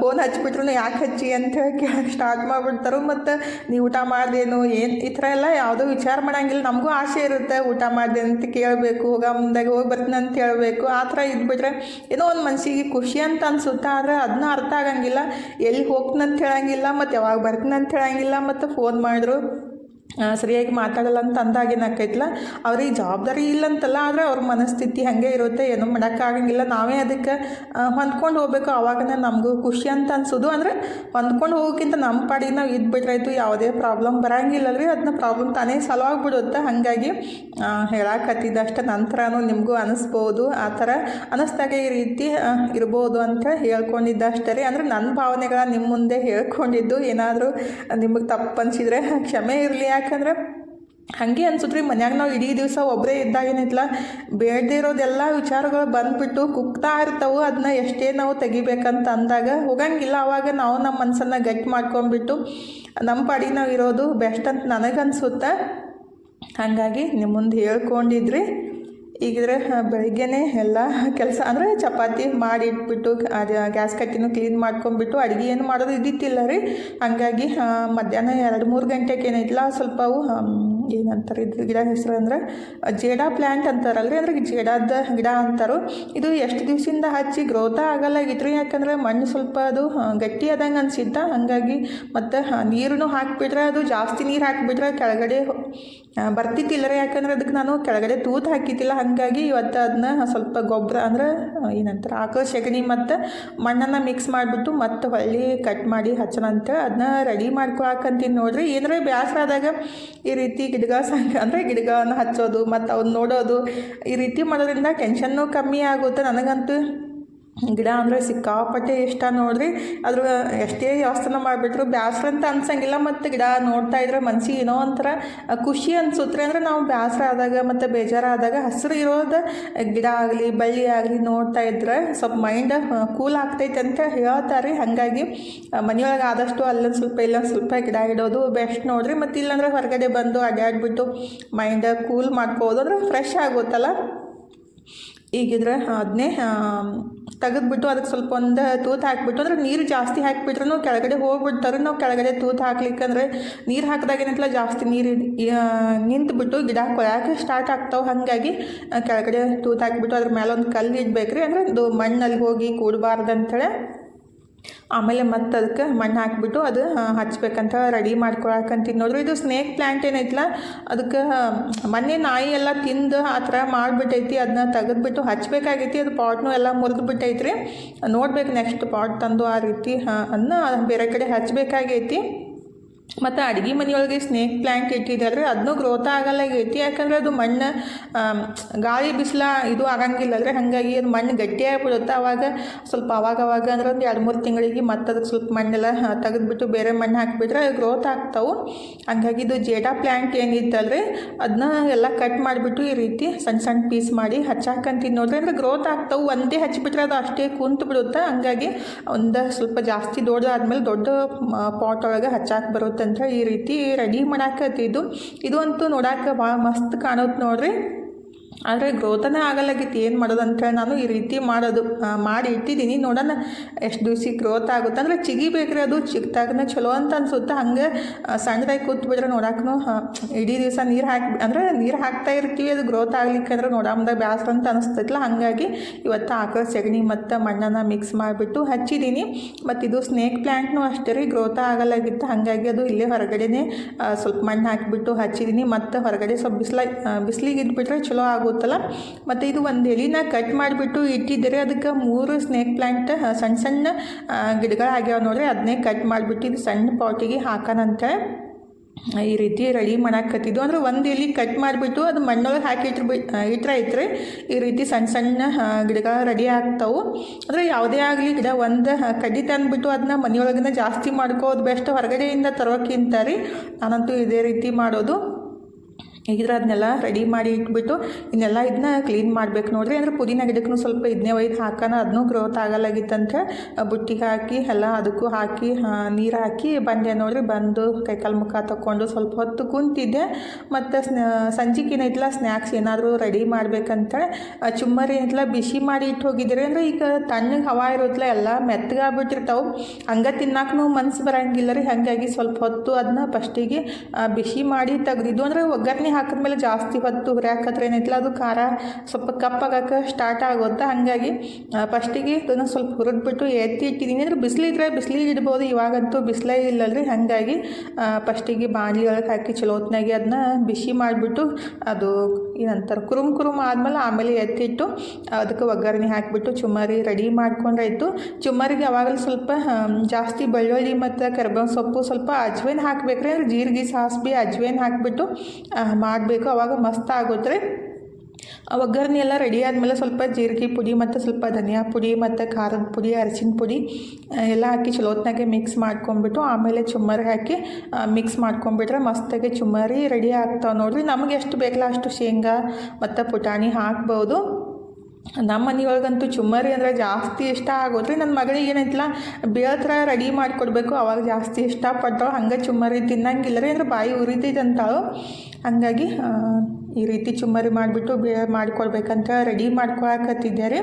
ಫೋನ್ ಹಚ್ಚಿಬಿಟ್ರು ಯಾಕೆ ಹಚ್ಚಿ ಅಂತ ಹೇಳಿ ಸ್ಟಾರ್ಟ್ ಮಾಡಿಬಿಡ್ತಾರೆ ಮತ್ತು ನೀವು ಊಟ ಮಾಡ್ದೇನು ಏನು ಈ ಥರ ಎಲ್ಲ ಯಾವುದೋ ವಿಚಾರ ಮಾಡಂಗಿಲ್ಲ. ನಮಗೂ ಆಸೆ ಇರುತ್ತೆ ಊಟ ಮಾಡಿದೆ ಅಂತ ಕೇಳಬೇಕು, ಹೋಗ ಮುಂದಾಗೆ ಹೋಗಿ ಬರ್ತೀನಿ ಅಂತ ಹೇಳಬೇಕು. ಆ ಥರ ಇದ್ಬಿಟ್ರೆ ಏನೋ ಒಂದು ಮನಸ್ಸಿಗೆ ಖುಷಿ ಅಂತ ಅನ್ಸುತ್ತೆ. ಆದರೆ ಅದನ್ನ ಅರ್ಥ ಆಗಂಗಿಲ್ಲ. ಎಲ್ಲಿ ಹೋಗ್ತೀನಂತ ಅಂತ ಹೇಳಂಗಿಲ್ಲ, ಮತ್ತು ಯಾವಾಗ ಬರ್ತೀನಂತ ಅಂತ ಹೇಳಂಗಿಲ್ಲ, ಮತ್ತು ಫೋನ್ ಮಾಡಿದ್ರು. ಸರಿಯಾಗಿ ಮಾತಾಡಲ್ಲ ಅಂತ ಅಂದಾಗ ಏನಾಕೈತಲ್ಲ ಅವ್ರಿಗೆ ಜವಾಬ್ದಾರಿ ಇಲ್ಲಂತಲ್ಲ, ಆದರೆ ಅವ್ರ ಮನಸ್ಥಿತಿ ಹಾಗೆ ಇರುತ್ತೆ, ಏನೂ ಮಾಡೋಕ್ಕಾಗಂಗಿಲ್ಲ. ನಾವೇ ಅದಕ್ಕೆ ಹೊಂದ್ಕೊಂಡು ಹೋಗ್ಬೇಕು. ಆವಾಗನೇ ನಮಗೂ ಖುಷಿ ಅಂತ ಅನ್ಸೋದು. ಅಂದರೆ ಹೊಂದ್ಕೊಂಡು ಹೋಗೋಕ್ಕಿಂತ ನಮ್ಮ ಪಾಡಿಗೆ ನಾವು ಇದ್ಬಿಟ್ರಾಯ್ತು ಯಾವುದೇ ಪ್ರಾಬ್ಲಮ್ ಬರೋಂಗಿಲ್ಲ ರೀ ಅದನ್ನ ಪ್ರಾಬ್ಲಮ್ ತಾನೇ ಸಲುವಾಗಿಬಿಡುತ್ತೆ ಹಾಗಾಗಿ ಹೇಳಾಕತ್ತಿದ್ದಷ್ಟು ನಂತರನೂ ನಿಮಗೂ ಅನಿಸ್ಬೋದು. ಆ ಥರ ಅನ್ನಿಸ್ದಾಗ ಈ ರೀತಿ ಇರ್ಬೋದು ಅಂತ ಹೇಳ್ಕೊಂಡಿದ್ದಷ್ಟೇ ರೀ. ಅಂದರೆ ನನ್ನ ಭಾವನೆಗಳ ನಿಮ್ಮ ಮುಂದೆ ಹೇಳ್ಕೊಂಡಿದ್ದು ಏನಾದರೂ ನಿಮಗೆ ತಪ್ಪು ಅನಿಸಿದರೆ ಕ್ಷಮೆ ಇರಲಿ. ಯಾಕಂದ್ರೆ ಹಾಗೆ ಅನ್ಸುತ್ತೆ ರೀ, ಮನ್ಯಾಗ ನಾವು ಇಡೀ ದಿವಸ ಒಬ್ಬರೇ ಇದ್ದಾಗೇನಿಲ್ಲ ಬೇಡದೇ ಇರೋದೆಲ್ಲ ವಿಚಾರಗಳು ಬಂದ್ಬಿಟ್ಟು ಕುಗ್ತಾ ಇರ್ತಾವೆ ಅದನ್ನ ಎಷ್ಟೇ ನಾವು ತೆಗಿಬೇಕಂತ ಅಂದಾಗ ಹೋಗಂಗಿಲ್ಲ. ಅವಾಗ ನಾವು ನಮ್ಮ ಮನಸ್ಸನ್ನು ಗಟ್ಟಿ ಮಾಡ್ಕೊಂಡ್ಬಿಟ್ಟು ನಮ್ಮ ಪಾಡಿಗೆ ನಾವು ಇರೋದು ಬೆಸ್ಟ್ ಅಂತ ನನಗನ್ಸುತ್ತೆ. ಹಾಗಾಗಿ ನಿಮ್ಮ ಮುಂದೆ ಹೇಳ್ಕೊಂಡಿದ್ರಿ. ಈಗಿದ್ರೆ ಬೆಳಿಗ್ಗೆನೇ ಎಲ್ಲ ಕೆಲಸ ಅಂದರೆ ಚಪಾತಿ ಮಾಡಿ ಇಟ್ಬಿಟ್ಟು ಅದು ಗ್ಯಾಸ್ ಕಟ್ಟಿನೂ ಕ್ಲೀನ್ ಮಾಡ್ಕೊಂಬಿಟ್ಟು ಅಡುಗೆ ಏನು ಮಾಡೋದು ಇದ್ದಿತ್ತಿಲ್ಲ ರೀ. ಹಾಗಾಗಿ ಮಧ್ಯಾಹ್ನ ಎರಡು ಮೂರು ಗಂಟೆಗೆ ಏನೈತಿಲ್ಲ ಸ್ವಲ್ಪ ಅವು ಏನಂತಾರೆ? ಇದು ಗಿಡ ಹೆಸರು ಅಂದ್ರೆ ಜೇಡ ಪ್ಲ್ಯಾಂಟ್ ಅಂತಾರಲ್ರಿ? ಅಂದ್ರೆ ಜೇಡದ ಗಿಡ ಅಂತಾರೋ. ಇದು ಎಷ್ಟು ದಿವಸದಿಂದ ಹಚ್ಚಿ ಗ್ರೋತ ಆಗಲ್ಲ ಇದ್ರೆ ಯಾಕಂದ್ರೆ ಮಣ್ಣು ಸ್ವಲ್ಪ ಅದು ಗಟ್ಟಿ ಆದಂಗೆ ಅನಿಸಿದ್ದ. ಹಾಗಾಗಿ ಮತ್ತು ನೀರು ಹಾಕಿಬಿಟ್ರೆ ಅದು ಜಾಸ್ತಿ ನೀರು ಹಾಕಿಬಿಟ್ರೆ ಕೆಳಗಡೆ ಬರ್ತಿತ್ತಿಲ್ಲ ರೀ. ಯಾಕಂದರೆ ಅದಕ್ಕೆ ನಾನು ಕೆಳಗಡೆ ತೂತು ಹಾಕಿದ್ದಿಲ್ಲ ಹಾಗಾಗಿ ಇವತ್ತು ಅದನ್ನ ಸ್ವಲ್ಪ ಗೊಬ್ಬರ ಅಂದ್ರೆ ಏನಂತಾರೆ ಆಕಳ ಸೆಗಣಿ ಮತ್ತು ಮಣ್ಣನ್ನು ಮಿಕ್ಸ್ ಮಾಡಿಬಿಟ್ಟು ಮತ್ತು ಹೊಳ್ಳಿ ಕಟ್ ಮಾಡಿ ಹಚ್ಚೋಣ ಅಂತ ಅದನ್ನ ರೆಡಿ ಮಾಡ್ಕೊಳಕಂತೀನಿ ನೋಡ್ರಿ. ಏನಾರ ಬೇಸರ ಆದಾಗ ಈ ರೀತಿ ಗಿಡಗಳ ಸಂಖ್ಯೆ ಅಂದರೆ ಗಿಡಗಳನ್ನು ಹಚ್ಚೋದು ಮತ್ತು ಅವ್ನ ನೋಡೋದು ಈ ರೀತಿ ಮಾಡೋದ್ರಿಂದ ಟೆನ್ಷನ್ನು ಕಮ್ಮಿ ಆಗುತ್ತೆ ನನಗಂತೂ. ಗಿಡ ಅಂದರೆ ಸಿಕ್ಕಾಪಟ್ಟೆ ಇಷ್ಟ ನೋಡ್ರಿ. ಅದ್ರ ಎಷ್ಟೇ ವ್ಯವಸ್ಥೆನ ಮಾಡಿಬಿಟ್ರು ಬ್ಯಾಸರ ಅಂತ ಅನ್ಸಂಗಿಲ್ಲ. ಮತ್ತು ಗಿಡ ನೋಡ್ತಾ ಇದ್ರೆ ಮನ್ಸಿಗೆ ಏನೋ ಒಂಥರ ಖುಷಿ ಅನ್ಸುತ್ತೆ ಅಂದರೆ ನಾವು ಬ್ಯಾಸರ ಆದಾಗ ಮತ್ತು ಬೇಜಾರಾದಾಗ ಹಸಿರು ಇರೋದು ಗಿಡ ಆಗಲಿ, ಬಳ್ಳಿ ಆಗಲಿ ನೋಡ್ತಾ ಇದ್ರೆ ಸ್ವಲ್ಪ ಮೈಂಡ್ ಕೂಲ್ ಆಗ್ತೈತೆ ಅಂತ ಹೇಳ್ತಾರೆ. ಹಾಗಾಗಿ ಮನೆಯೊಳಗೆ ಆದಷ್ಟು ಅಲ್ಲೊಂದು ಸ್ವಲ್ಪ ಇಲ್ಲೊಂದು ಸ್ವಲ್ಪ ಗಿಡ ಇಡೋದು ಬೆಸ್ಟ್ ನೋಡ್ರಿ. ಮತ್ತು ಇಲ್ಲಾಂದ್ರೆ ಹೊರಗಡೆ ಬಂದು ಅಡ್ಡಾಡ್ಬಿಟ್ಟು ಮೈಂಡ್ ಕೂಲ್ ಮಾಡ್ಕೋದು ಅಂದ್ರೆ ಫ್ರೆಶ್ ಆಗುತ್ತಲ್ಲ. ಈಗಿದ್ರೆ ಅದನ್ನೇ ತೆಗೆದ್ಬಿಟ್ಟು ಅದಕ್ಕೆ ಸ್ವಲ್ಪ ಒಂದು ತೂತು ಹಾಕಿಬಿಟ್ಟು, ಅಂದ್ರೆ ನೀರು ಜಾಸ್ತಿ ಹಾಕಿಬಿಟ್ರೂ ಕೆಳಗಡೆ ಹೋಗ್ಬಿಡ್ತಾರೆ ನಾವು ಕೆಳಗಡೆ ತೂತು ಹಾಕ್ಲಿಕ್ಕಂದ್ರೆ ನೀರು ಹಾಕಿದಾಗ ಏನಂತಲ್ಲ ಜಾಸ್ತಿ ನೀರು ನಿಂತುಬಿಟ್ಟು ಗಿಡ ಕೊಳಕ್ಕೆ ಸ್ಟಾರ್ಟ್ ಆಗ್ತಾವೆ. ಹಾಗಾಗಿ ಕೆಳಗಡೆ ತೂತು ಹಾಕಿಬಿಟ್ಟು ಅದ್ರ ಮೇಲೆ ಒಂದು ಕಲ್ಲು ಇಡ್ಬೇಕು ರೀ ಅಂದರೆ ಅದು ಮಣ್ಣಲ್ಲಿ ಹೋಗಿ ಕೂಡಬಾರ್ದು ಅಂಥೇಳಿ ಆಮೇಲೆ ಮತ್ತೆ ಅದಕ್ಕೆ ಮಣ್ಣು ಹಾಕಿಬಿಟ್ಟು ಅದು ಹಚ್ಬೇಕಂತ ರೆಡಿ ಮಾಡ್ಕೊಳಕಂತೀನಿ ನೋಡ್ರಿ. ಇದು ಸ್ನೇಕ್ ಪ್ಲ್ಯಾಂಟ್ ಏನೈತಲ್ಲ ಅದಕ್ಕೆ ಮೊನ್ನೆ ನಾಯಿ ಎಲ್ಲ ತಿಂದು ಆ ಥರ ಮಾಡಿಬಿಟ್ಟೈತಿ ಅದನ್ನ ತೆಗೆದ್ಬಿಟ್ಟು ಹಚ್ಚಬೇಕಾಗೈತಿ ಅದು ಪಾಟ್ನು ಎಲ್ಲ ಮುರಿದು ಬಿಟ್ಟೈತ್ರಿ ನೋಡ್ಬೇಕು ನೆಕ್ಸ್ಟ್ ಪಾಟ್ ತಂದು ಆ ರೀತಿ ಅನ್ನ ಬೇರೆ ಕಡೆ ಹಚ್ಚಬೇಕಾಗೈತಿ ಮತ್ತು ಅಡುಗೆ ಮನೆಯೊಳಗೆ ಸ್ನೇಕ್ ಪ್ಲ್ಯಾಂಟ್ ಇಟ್ಟಿದ್ದಾರೆ ಅದನ್ನೂ ಗ್ರೋತ್ ಆಗಲ್ಲ ಆಗೈತಿ. ಯಾಕಂದರೆ ಅದು ಮಣ್ಣು ಗಾಳಿ ಬಿಸಿಲ ಇದು ಆಗಂಗಿಲ್ಲ ಅಂದರೆ ಹಾಗಾಗಿ ಅದು ಮಣ್ಣು ಗಟ್ಟಿಯಾಗಿ ಬಿಡುತ್ತೆ ಅವಾಗ ಸ್ವಲ್ಪ ಅವಾಗ ಅವಾಗ ಅಂದ್ರೆ ಒಂದು ಎರಡು ಮೂರು ತಿಂಗಳಿಗೆ ಮತ್ತು ಅದಕ್ಕೆ ಸ್ವಲ್ಪ ಮಣ್ಣೆಲ್ಲ ತೆಗೆದುಬಿಟ್ಟು ಬೇರೆ ಮಣ್ಣು ಹಾಕಿಬಿಟ್ರೆ ಗ್ರೋತ್ ಆಗ್ತಾವೆ. ಹಂಗಾಗಿ ಇದು ಜೇಡಾ ಪ್ಲ್ಯಾಂಟ್ ಏನಿತ್ತಲ್ರಿ ಅದನ್ನ ಎಲ್ಲ ಕಟ್ ಮಾಡಿಬಿಟ್ಟು ಈ ರೀತಿ ಸಣ್ಣ ಸಣ್ಣ ಪೀಸ್ ಮಾಡಿ ಹಚ್ಚಾಕಂತೀನಿ ನೋಡ್ರಿ. ಅಂದರೆ ಗ್ರೋತ್ ಆಗ್ತಾವೆ. ಒಂದೇ ಹಚ್ಚಿಬಿಟ್ರೆ ಅದು ಅಷ್ಟೇ ಕುಂತು ಬಿಡುತ್ತೆ? ಹಂಗಾಗಿ ಒಂದು ಸ್ವಲ್ಪ ಜಾಸ್ತಿ ದೊಡ್ಡದಾದ್ಮೇಲೆ ದೊಡ್ಡ ಪಾಟ್ ಒಳಗೆ ಹಚ್ಚಾಕೆ ಬರುತ್ತೆ ಅಂತ ಈ ರೀತಿ ರೆಡಿ ಮಾಡಾಕತ್ತಿದ್ದು. ಇದು ಅಂತೂ ನೋಡಾಕ ಭಾಳ ಮಸ್ತ್ ಕಾಣುತ್ತೆ ನೋಡ್ರಿ. ಆದರೆ ಗ್ರೋತನೇ ಆಗಲ್ಲಾಗಿತ್ತು ಏನು ಮಾಡೋದು ಅಂತೇಳಿ ನಾನು ಈ ರೀತಿ ಮಾಡೋದು ಮಾಡಿ ಇಟ್ಟಿದ್ದೀನಿ. ನೋಡೋಣ ಎಷ್ಟು ದಿವ್ಸಕ್ಕೆ ಗ್ರೋತ್ ಆಗುತ್ತೆ. ಅಂದರೆ ಚಿಗಿಬೇಕ್ರಿ ಅದು ಚಿಕ್ಕದಾಗನೇ ಚಲೋ ಅಂತ ಅನ್ಸುತ್ತೆ. ಹಂಗೆ ಸಣ್ಣದಾಗಿ ಕೂತ್ ಬಿಟ್ರೆ ನೋಡಕ್ಕೂ ಇಡೀ ದಿವಸ ನೀರು ಹಾಕಿ, ಅಂದರೆ ನೀರು ಹಾಕ್ತಾ ಇರ್ತೀವಿ, ಅದು ಗ್ರೋತ್ ಆಗಲಿಕ್ಕೆ ಅಂದ್ರೆ ನೋಡಮ್ದಾಗ ಬ್ಯಾಸ್ರ ಅಂತ ಅನಿಸ್ತೈತಲ್ಲ ಹಾಗಾಗಿ ಇವತ್ತು ಆಕಳ ಸೆಗಣಿ ಮತ್ತು ಮಣ್ಣನ್ನು ಮಿಕ್ಸ್ ಮಾಡಿಬಿಟ್ಟು ಹಚ್ಚಿದ್ದೀನಿ. ಮತ್ತು ಇದು ಸ್ನೇಕ್ ಪ್ಲ್ಯಾಂಟ್ನೂ ಅಷ್ಟೇ ರೀ ಗ್ರೋತ ಆಗಲಾಗಿತ್ತು. ಹಾಗಾಗಿ ಅದು ಇಲ್ಲೇ ಹೊರಗಡೆನೇ ಸ್ವಲ್ಪ ಮಣ್ಣು ಹಾಕಿಬಿಟ್ಟು ಹಚ್ಚಿದ್ದೀನಿ. ಮತ್ತು ಹೊರಗಡೆ ಸ್ವಲ್ಪ ಬಿಸಿಲ ಬಿಸಿಲಿಗೆ ಇದ್ಬಿಟ್ರೆ ಚಲೋ ಆಗುತ್ತಲ್ಲ ಮತ್ತು ಇದು ಒಂದು ಎಲಿನ ಕಟ್ ಮಾಡಿಬಿಟ್ಟು ಇಟ್ಟಿದ್ದರೆ. ಅದಕ್ಕೆ ಮೂರು ಸ್ನೇಕ್ ಪ್ಲ್ಯಾಂಟ್ ಸಣ್ಣ ಸಣ್ಣ ಗಿಡಗಳಾಗ್ಯಾವ ನೋಡ್ರಿ. ಅದನ್ನೇ ಕಟ್ ಮಾಡಿಬಿಟ್ಟು ಇದು ಸಣ್ಣ ಪಾಟಿಗೆ ಹಾಕೋಣಂತೆ ಈ ರೀತಿ ರೆಡಿ ಮಾಡಾಕತ್ತಿದ್ದು. ಅಂದ್ರೆ ಒಂದು ಎಲೆ ಕಟ್ ಮಾಡಿಬಿಟ್ಟು ಅದು ಮಣ್ಣೊಳಗೆ ಹಾಕಿ ಇಟ್ರು ಬಿ ಇಟ್ರೆ ಐತ್ರಿ. ಈ ರೀತಿ ಸಣ್ಣ ಸಣ್ಣ ಗಿಡಗಳು ರೆಡಿ ಆಗ್ತಾವೆ. ಅಂದರೆ ಯಾವುದೇ ಆಗಲಿ ಗಿಡ ಒಂದು ಕಡ್ಡಿ ತಂದುಬಿಟ್ಟು ಅದನ್ನ ಮನೆಯೊಳಗಿನ ಜಾಸ್ತಿ ಮಾಡ್ಕೋದು ಬೆಸ್ಟ್. ಹೊರಗಡೆಯಿಂದ ತರೋಕ್ಕಿಂತ ರೀ, ನಾನಂತೂ ಇದೇ ರೀತಿ ಮಾಡೋದು. ಈಗಿದ್ರೆ ಅದನ್ನೆಲ್ಲ ರೆಡಿ ಮಾಡಿ ಇಟ್ಬಿಟ್ಟು ಇನ್ನೆಲ್ಲ ಇದನ್ನ ಕ್ಲೀನ್ ಮಾಡ್ಬೇಕು. ನೋಡ್ರಿ ಅಂದ್ರೆ ಪುದೀನ ಗಿಡಕ್ಕೂ ಸ್ವಲ್ಪ ಇದನ್ನೇ ಒಯ್ದು ಹಾಕೋಣ. ಅದನ್ನೂ ಗ್ರೋತ್ ಆಗಲಾಗಿತ್ತಂತ ಬುಟ್ಟಿಗೆ ಹಾಕಿ ಎಲ್ಲ ಅದಕ್ಕೂ ಹಾಕಿ ನೀರು ಹಾಕಿ ಬಂದೆ ನೋಡ್ರಿ. ಬಂದು ಕೈಕಾಲು ಮುಖ ತಗೊಂಡು ಸ್ವಲ್ಪ ಹೊತ್ತು ಕುಂತಿದ್ದೆ. ಮತ್ತು ಸಂಜೆಗೆ ಏನೈತಲ್ಲ ಸ್ನ್ಯಾಕ್ಸ್ ಏನಾದರೂ ರೆಡಿ ಮಾಡ್ಬೇಕಂತ ಆ, ಚುಮ್ಮರಿ ಏನೈತಲ್ಲ ಬಿಸಿ ಮಾಡಿ ಇಟ್ಟು ಹೋಗಿದ್ರಿ ಅಂದ್ರೆ ಈಗ ತಣ್ಣಗೆ ಹವಾ ಇರುತ್ತಲ್ಲ ಎಲ್ಲ ಮೆತ್ತಗಾಗ್ಬಿಟ್ಟಿರ್ತಾವೆ. ಹಂಗೆ ತಿನ್ನಕ್ಕೂ ಮನ್ಸು ಬರಂಗಿಲ್ಲ ರೀ. ಹಾಗಾಗಿ ಸ್ವಲ್ಪ ಹೊತ್ತು ಅದನ್ನ ಫಸ್ಟಿಗೆ ಬಿಸಿ ಮಾಡಿ ತೆಗ್ದಿದ್ದು. ಅಂದ್ರೆ ಒಗ್ಗರಣೆ ಹಾಕಿದ್ಮೇಲೆ ಜಾಸ್ತಿ ಹೊತ್ತು ಹುರಿಯಾಕತ್ರ ಏನೈತಿಲ್ಲ ಅದು ಖಾರ ಸ್ವಲ್ಪ ಕಪ್ಪಾಗಕ್ಕೆ ಸ್ಟಾರ್ಟ್ ಆಗುತ್ತೆ ಹಾಗಾಗಿ ಫಸ್ಟಿಗೆ ಅದನ್ನು ಸ್ವಲ್ಪ ಹುರಿದ್ಬಿಟ್ಟು ಎತ್ತಿ ಇಟ್ಟಿದ್ದೀನಿ ಅಂದ್ರೆ ಬಿಸಿಲಿದ್ರೆ ಬಿಸಿಲಿಗೆ ಇಡ್ಬೋದು. ಇವಾಗಂತೂ ಬಿಸಿಲೇ ಇಲ್ಲಲ್ರಿ. ಹಾಗಾಗಿ ಫಸ್ಟಿಗೆ ಬಾಣಲಿ ಒಳಗೆ ಹಾಕಿ ಚಲೋ ಹೊತ್ನಾಗೆ ಅದನ್ನ ಬಿಸಿ ಮಾಡಿಬಿಟ್ಟು ಅದು ಏನಂತಾರೆ ಕುರುಮ್ ಕುರುಮ್ ಆದಮೇಲೆ ಆಮೇಲೆ ಎತ್ತಿಟ್ಟು ಅದಕ್ಕೆ ಒಗ್ಗರಣೆ ಹಾಕಿಬಿಟ್ಟು ಚುಮ್ಮರಿ ರೆಡಿ ಮಾಡ್ಕೊಂಡಾಯಿತು. ಚುಮ್ಮರಿಗೆ ಯಾವಾಗಲೂ ಸ್ವಲ್ಪ ಜಾಸ್ತಿ ಬೆಳ್ಳುಳ್ಳಿ ಮತ್ತು ಕರಿಬೇವು ಸೊಪ್ಪು ಸ್ವಲ್ಪ ಅಜ್ವೇನ್ ಹಾಕಬೇಕ್ರಿ ಅಂದ್ರೆ ಜೀರಿಗೆ ಸಾಸಿವೆ ಅಜ್ವೇನ್ ಹಾಕಿಬಿಟ್ಟು ಮಾಡಬೇಕು. ಅವಾಗ ಮಸ್ತ್ ಆಗುತ್ತೆ ಆ ಒಗ್ಗರಣೆ ಎಲ್ಲ ರೆಡಿ ಆದಮೇಲೆ ಸ್ವಲ್ಪ ಜೀರಿಗೆ ಪುಡಿ ಮತ್ತು ಸ್ವಲ್ಪ ಧನಿಯಾ ಪುಡಿ ಮತ್ತು ಖಾರದ ಪುಡಿ, ಅರಿಶಿನ ಪುಡಿ ಎಲ್ಲ ಹಾಕಿ ಚಲೋತ್ನಾಗೆ ಮಿಕ್ಸ್ ಮಾಡ್ಕೊಂಡ್ಬಿಟ್ಟು ಆಮೇಲೆ ಚುಮ್ಮರಿ ಹಾಕಿ ಮಿಕ್ಸ್ ಮಾಡ್ಕೊಂಬಿಟ್ರೆ ಮಸ್ತಾಗಿ ಚುಮ್ಮರಿ ರೆಡಿ ಆಗ್ತಾವೆ ನೋಡಿರಿ. ನಮಗೆ ಎಷ್ಟು ಬೇಕಲ್ಲ ಅಷ್ಟು ಶೇಂಗಾ ಮತ್ತು ಪುಟಾಣಿ ಹಾಕ್ಬೋದು. ನಮ್ಮ ಮನೆಯೊಳಗಂತೂ ಚುಮ್ಮರಿ ಅಂದರೆ ಜಾಸ್ತಿ ಇಷ್ಟ ಆಗೋದ್ರಿ. ನನ್ನ ಮಗಳಿಗೆ ಏನೈತಿಲ್ಲ ಬೇಳೆ ಥರ ರೆಡಿ ಮಾಡಿಕೊಡ್ಬೇಕು ಅವಾಗ ಜಾಸ್ತಿ ಇಷ್ಟಪಡ್ತಾಳೆ. ಹಂಗೆ ಚುಮ್ಮರಿ ತಿನ್ನಂಗಿಲ್ಲ ರೀ ಅಂದ್ರೆ ಬಾಯಿ ಹಂಗಾಗಿ ಹಾಗಾಗಿ ಈ ರೀತಿ ಚುಮ್ಮರಿ ಮಾಡಿಬಿಟ್ಟು ಬೇ ಮಾಡಿಕೊಡ್ಬೇಕಂತ ರೆಡಿ ಮಾಡ್ಕೊಳಕತ್ತಿದ್ದೆ ರೀ.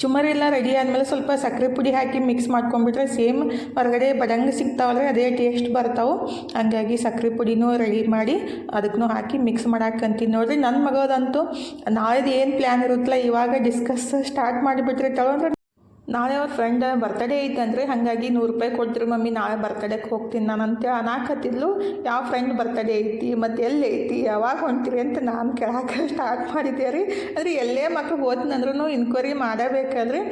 ಚುಮ್ಮರಿ ಎಲ್ಲ ರೆಡಿ ಆದಮೇಲೆ ಸ್ವಲ್ಪ ಸಕ್ಕರೆ ಪುಡಿ ಹಾಕಿ ಮಿಕ್ಸ್ ಮಾಡ್ಕೊಂಡ್ಬಿಟ್ರೆ ಸೇಮ್ ಹೊರಗಡೆ ಬಡಂಗ ಸಿಗ್ತಾವಲ್ಲ ಅದೇ ಟೇಸ್ಟ್ ಬರ್ತಾವೆ. ಹಂಗಾಗಿ ಸಕ್ಕರೆ ಪುಡಿನೂ ರೆಡಿ ಮಾಡಿ ಅದಕ್ಕೂ ಹಾಕಿ ಮಿಕ್ಸ್ ಮಾಡಾಕಂತೀನಿ ನೋಡಿರಿ. ನನ್ನ ಮಗದಂತೂ ನಾಳೆದು ಏನು ಪ್ಲ್ಯಾನ್ ಇರುತ್ತಲ್ಲ, ಇವಾಗ ಡಿಸ್ಕಸ್ ಸ್ಟಾರ್ಟ್ ಮಾಡಿಬಿಟ್ಟಿರ್ತಾಳೆ ಅಂದ್ರೆ ನಾಳೆ ಅವ್ರ ಫ್ರೆಂಡ್ ಬರ್ತಡೇ ಐತಂದ್ರೆ ಹಾಗಾಗಿ ನೂರು ರೂಪಾಯಿ ಕೊಡ್ತೀರಿ ಮಮ್ಮಿ, ನಾಳೆ ಬರ್ತಡೇಗೆ ಹೋಗ್ತೀನಿ ನಾನು ಅಂತ ಅನ್ನಾಕತ್ತಿದ್ಲು ಯಾವ ಫ್ರೆಂಡ್ ಬರ್ತಡೇ ಐತಿ, ಮತ್ತು ಎಲ್ಲಿ ಐತಿ, ಯಾವಾಗ ಹೊಂಟಿರಿ? ಅಂತ ನಾನು ಕೇಳಕ್ಕೆ ಸ್ಟಾರ್ಟ್ ಮಾಡಿದ್ದೆ ರೀ. ಅಂದರೆ ಎಲ್ಲೇ ಮಕ್ಳು ಹೋದ್ನಂದ್ರೂ ಇನ್ಕ್ವೈರಿ ಮಾಡಬೇಕಲ್ರಿ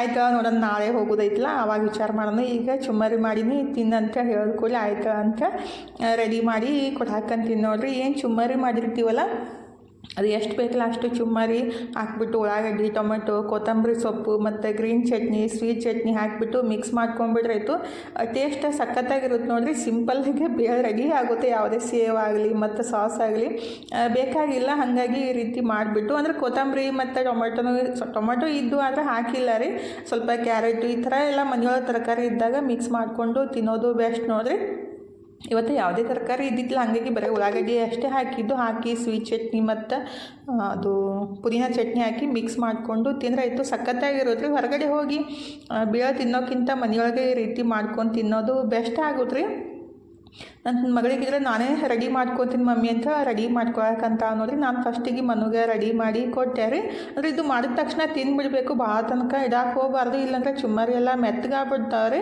ಆಯ್ತಾ ನೋಡೋಣ, ನಾಳೆ ಹೋಗೋದೈತಲ್ಲ ಆವಾಗ ವಿಚಾರ ಮಾಡೋಣ, ಈಗ ಚುಮ್ಮರಿ ಮಾಡೀನಿ ತಿನ್ನಂತ ಹೇಳಿದ ಕೂಡಲೇ ಆಯ್ತಾ ಅಂತ ರೆಡಿ ಮಾಡಿ ಕೊಡಾಕಂತೀನಿ ನೋಡ್ರಿ. ಏನು ಚುಮ್ಮರಿ ಮಾಡಿರ್ತೀವಲ್ಲ ಅದು ಎಷ್ಟು ಬೇಕಲ್ಲ ಅಷ್ಟು ಚುಮ್ಮರಿ ಹಾಕ್ಬಿಟ್ಟು ಉಳ್ಳಾಗಡ್ಡಿ, ಟೊಮೆಟೊ, ಕೊತ್ತಂಬರಿ ಸೊಪ್ಪು ಮತ್ತು ಗ್ರೀನ್ ಚಟ್ನಿ, ಸ್ವೀಟ್ ಚಟ್ನಿ ಹಾಕಿಬಿಟ್ಟು ಮಿಕ್ಸ್ ಮಾಡ್ಕೊಂಬಿಟ್ರಾಯ್ತು ಟೇಸ್ಟ್ ಸಖತ್ತಾಗಿರುತ್ತೆ ನೋಡಿರಿ ಸಿಂಪಲ್ಗೆ ಬೇಳೆ ರೆಡಿ ಆಗುತ್ತೆ. ಯಾವುದೇ ಸೇವ್ ಆಗಲಿ, ಮತ್ತು ಸಾಸ್ ಆಗಲಿ. ಬೇಕಾಗಿಲ್ಲ, ಹಾಗಾಗಿ ಈ ರೀತಿ ಮಾಡಿಬಿಟ್ಟು, ಅಂದರೆ ಕೊತ್ತಂಬರಿ ಮತ್ತು ಟೊಮೆಟೊನು ಟೊಮೆಟೊ ಇದ್ದು ಆದರೆ ಹಾಕಿಲ್ಲ ರೀ. ಸ್ವಲ್ಪ ಕ್ಯಾರೆಟು ಈ ಥರ ಎಲ್ಲ ಮನೆಯೊಳಗೆ ತರಕಾರಿ ಇದ್ದಾಗ ಮಿಕ್ಸ್ ಮಾಡಿಕೊಂಡು ತಿನ್ನೋದು ಬೆಸ್ಟ್ ನೋಡಿರಿ. ಇವತ್ತು ಯಾವುದೇ ತರಕಾರಿ ಇದ್ದಿದ್ದಿಲ್ಲ, ಹಂಗಾಗಿ ಬರೀ ಉಳ್ಳಾಗಡ್ಡಿ ಅಷ್ಟೇ ಹಾಕಿದ್ದು, ಹಾಕಿ ಸ್ವೀಟ್ ಚಟ್ನಿ ಮತ್ತು ಅದು ಪುದೀನ ಚಟ್ನಿ ಹಾಕಿ ಮಿಕ್ಸ್ ಮಾಡಿಕೊಂಡು ತಿಂದರೆ ಆಯಿತು. ಸಖತ್ತಾಗಿರೋದ್ರಿ. ಹೊರಗಡೆ ಹೋಗಿ ಬೀಳೋ ತಿನ್ನೋಕ್ಕಿಂತ ಮನೆಯೊಳಗೆ ಈ ರೀತಿ ಮಾಡ್ಕೊಂಡು ತಿನ್ನೋದು ಬೆಸ್ಟ್ ಆಗುತ್ತೆ ರೀ ನನ್ನ ಮಗಳಿಗಿದ್ರೆ ನಾನೇ ರೆಡಿ ಮಾಡ್ಕೊತೀನಿ ಮಮ್ಮಿ ಅಂತ ರೆಡಿ ಮಾಡ್ಕೊಳಕಂತ ನೋಡ್ರಿ ನಾನು ಫಸ್ಟಿಗೆ ಮನುಗೆ ರೆಡಿ ಮಾಡಿ ಕೊಟ್ಟೆ ರೀ. ಅಂದರೆ ಇದು ಮಾಡಿದ ತಕ್ಷಣ ತಿನ್ಬಿಡ್ಬೇಕು. ಭಾಳ ತನಕ ಇಡಕ್ಕೆ ಹೋಗಬಾರ್ದು. ಇಲ್ಲಾಂದ್ರೆ ಚುಮ್ಮರಿ ಎಲ್ಲ ಮೆತ್ತಗಾಗ್ಬಿಡ್ತಾವೆ ರೀ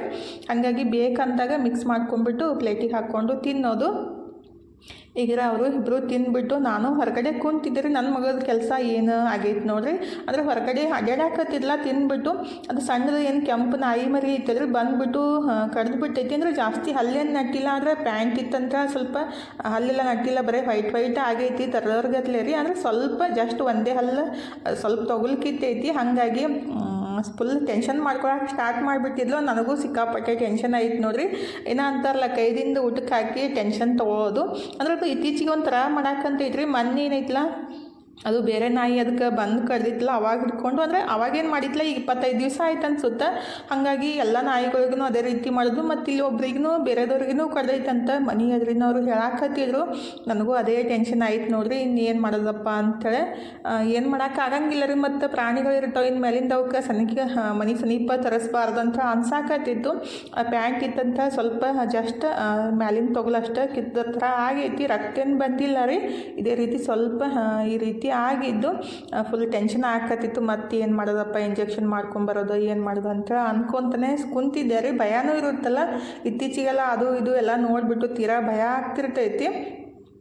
ಹಾಗಾಗಿ ಬೇಕಂದಾಗ ಮಿಕ್ಸ್ ಮಾಡ್ಕೊಂಡ್ಬಿಟ್ಟು ಪ್ಲೇಟಿಗೆ ಹಾಕ್ಕೊಂಡು ತಿನ್ನೋದು. ಈಗಿರ ಅವರು ಇಬ್ಬರು ತಿಂದ್ಬಿಟ್ಟು ನಾನು ಹೊರಗಡೆ ಕುಂತಿದ್ದೆ ನನ್ನ ಮಗದ ಕೆಲಸ ಏನು ಆಗೈತೆ ನೋಡ್ರಿ? ಅಂದರೆ ಹೊರಗಡೆ ಅಡ್ಡಾಡಕತ್ತಿದ್ಲ ತಿಂದ್ಬಿಟ್ಟು ಅದು ಸಣ್ಣದು ಏನು ಕೆಂಪು ನಾಯಿ ಮರಿ ಇತ್ತಂದ್ರೆ ಬಂದುಬಿಟ್ಟು ಕಡ್ದು ಬಿಟ್ಟೈತಿ ಅಂದ್ರೆ ಜಾಸ್ತಿ ಹಲ್ಲೇನು ನಟ್ಟಿಲ್ಲ ಅಂದರೆ ಪ್ಯಾಂಟ್ ಇತ್ತಂತ ಸ್ವಲ್ಪ ಹಲ್ಲೆಲ್ಲ ನಟ್ಟಿಲ್ಲ, ಬರೀ ವೈಟ್ ವೈಟ್ ಆಗೈತಿ ತರದವ್ರಿಗತ್ಲೆ ರೀ. ಅಂದರೆ ಸ್ವಲ್ಪ ಜಸ್ಟ್ ಒಂದೇ ಹಲ್ಲು, ಸ್ವಲ್ಪ ತೊಗಲ್ಕಿತ್ತೈತಿ. ಹಾಗಾಗಿ ಫುಲ್ ಟೆನ್ಷನ್ ಮಾಡ್ಕೊಳಕ್ಕೆ ಸ್ಟಾರ್ಟ್ ಮಾಡಿಬಿಟ್ಟಿದ್ಲು. ನನಗೂ ಸಿಕ್ಕಾಪಟ್ಟೆ ಟೆನ್ಷನ್ ಐತೆ ನೋಡ್ರಿ. ಏನೋ ಅಂತಾರಲ್ಲ, ಕೈದಿಂದ ಊಟಕ್ಕೆ ಹಾಕಿ ಟೆನ್ಷನ್ ತೊಗೊಳೋದು. ಅಂದ್ರೆ ಇತ್ತೀಚಿಗೆ ಇತ್ತೀಚೆಗೆ ಒಂಥರ ಮಾಡಾಕಂತೈತ್ರಿ ಮೊನ್ನೆ ಏನೈತಲ್ಲ ಅದು ಬೇರೆ ನಾಯಿ ಅದಕ್ಕೆ ಬಂದು ಕರೆದಿತ್ತಲ್ಲ, ಅವಾಗ ಹಿಡ್ಕೊಂಡು ಅಂದರೆ ಅವಾಗೇನು ಮಾಡಿತ್ತಲ್ಲ, ಈಗ ಇಪ್ಪತ್ತೈದು ದಿವಸ ಆಯ್ತು ಅನ್ಸುತ್ತೆ. ಹಾಗಾಗಿ ಎಲ್ಲ ನಾಯಿಗಳಿಗೂ ಅದೇ ರೀತಿ ಮಾಡಿದ್ರು. ಮತ್ತು ಇಲ್ಲಿ ಒಬ್ರಿಗೂ ಬೇರೆದವ್ರಿಗೂ ಕರೆದೈತಂತ ಮನೆ ಎದುರಿನವರು ಹೇಳಾಕತ್ತಿದ್ರು. ನನಗೂ ಅದೇ ಟೆನ್ಷನ್ ಆಯ್ತು ನೋಡ್ರಿ ಇನ್ನೇನು ಮಾಡೋದಪ್ಪ ಅಂತೇಳಿ. ಏನು ಮಾಡೋಕೆ ಆಗಂಗಿಲ್ಲ ರೀ, ಮತ್ತು ಪ್ರಾಣಿಗಳು ಇರ್ತಾವೆ ಇನ್ನು ಮೇಲಿಂದ ಅವಕ್ಕೆ ಸನಿಕೆ ಮನೆ ಸಮೀಪ ತರಿಸ್ಬಾರ್ದು ಅಂತ ಅನ್ಸಾಕತ್ತಿತ್ತು. ಆ, ಪ್ಯಾಂಟ್ ಇತ್ತಂತ ಸ್ವಲ್ಪ ಜಸ್ಟ್ ಮ್ಯಾಲಿನ ತೊಗಲಷ್ಟ ಕಿತ್ತ ಥರ ಆಗೈತಿ. ರಕ್ತ ಏನು ಬಂದಿಲ್ಲ ರೀ. ಇದೇ ರೀತಿ ಸ್ವಲ್ಪ ಈ ರೀತಿ ಆಗಿದ್ದು ಫುಲ್ ಟೆನ್ಷನ್ ಆಕತ್ತಿತ್ತು. ಮತ್ತೆ ಏನು ಮಾಡೋದಪ್ಪ ಇಂಜೆಕ್ಷನ್ ಮಾಡ್ಕೊಂಬರೋದು, ಏನು ಮಾಡೋದು ಅಂತ ಅನ್ಕೊಂತಾನೆ ಕುಂತಿದ್ದೆ. ರೀ ಭಯನೂ ಇರುತ್ತಲ್ಲ, ಇತ್ತೀಚೆಗೆಲ್ಲ ಅದು ಇದು ಎಲ್ಲ ನೋಡಿಬಿಟ್ಟು ತೀರಾ ಭಯ ಆಗ್ತಿರ್ತೈತಿ.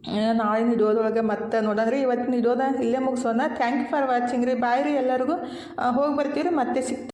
ನಾಳಿನ ನಾಳೆ ಇಡೋದೊಳಗೆ ಮತ್ತೆ ನೋಡೋದ್ರಿ ಇವತ್ತಿನ ಇಡೋದ ಇಲ್ಲೇ ಮುಗಿಸೋಣ. ಥ್ಯಾಂಕ್ ಯು ಫಾರ್ ವಾಚಿಂಗ್ ರೀ. ಬಾಯ್ ರೀ ಎಲ್ಲರಿಗೂ. ಹೋಗಿ ಬರ್ತೀವಿ ರೀ ಮತ್ತೆ ಸಿಗ್ತೀವಿ.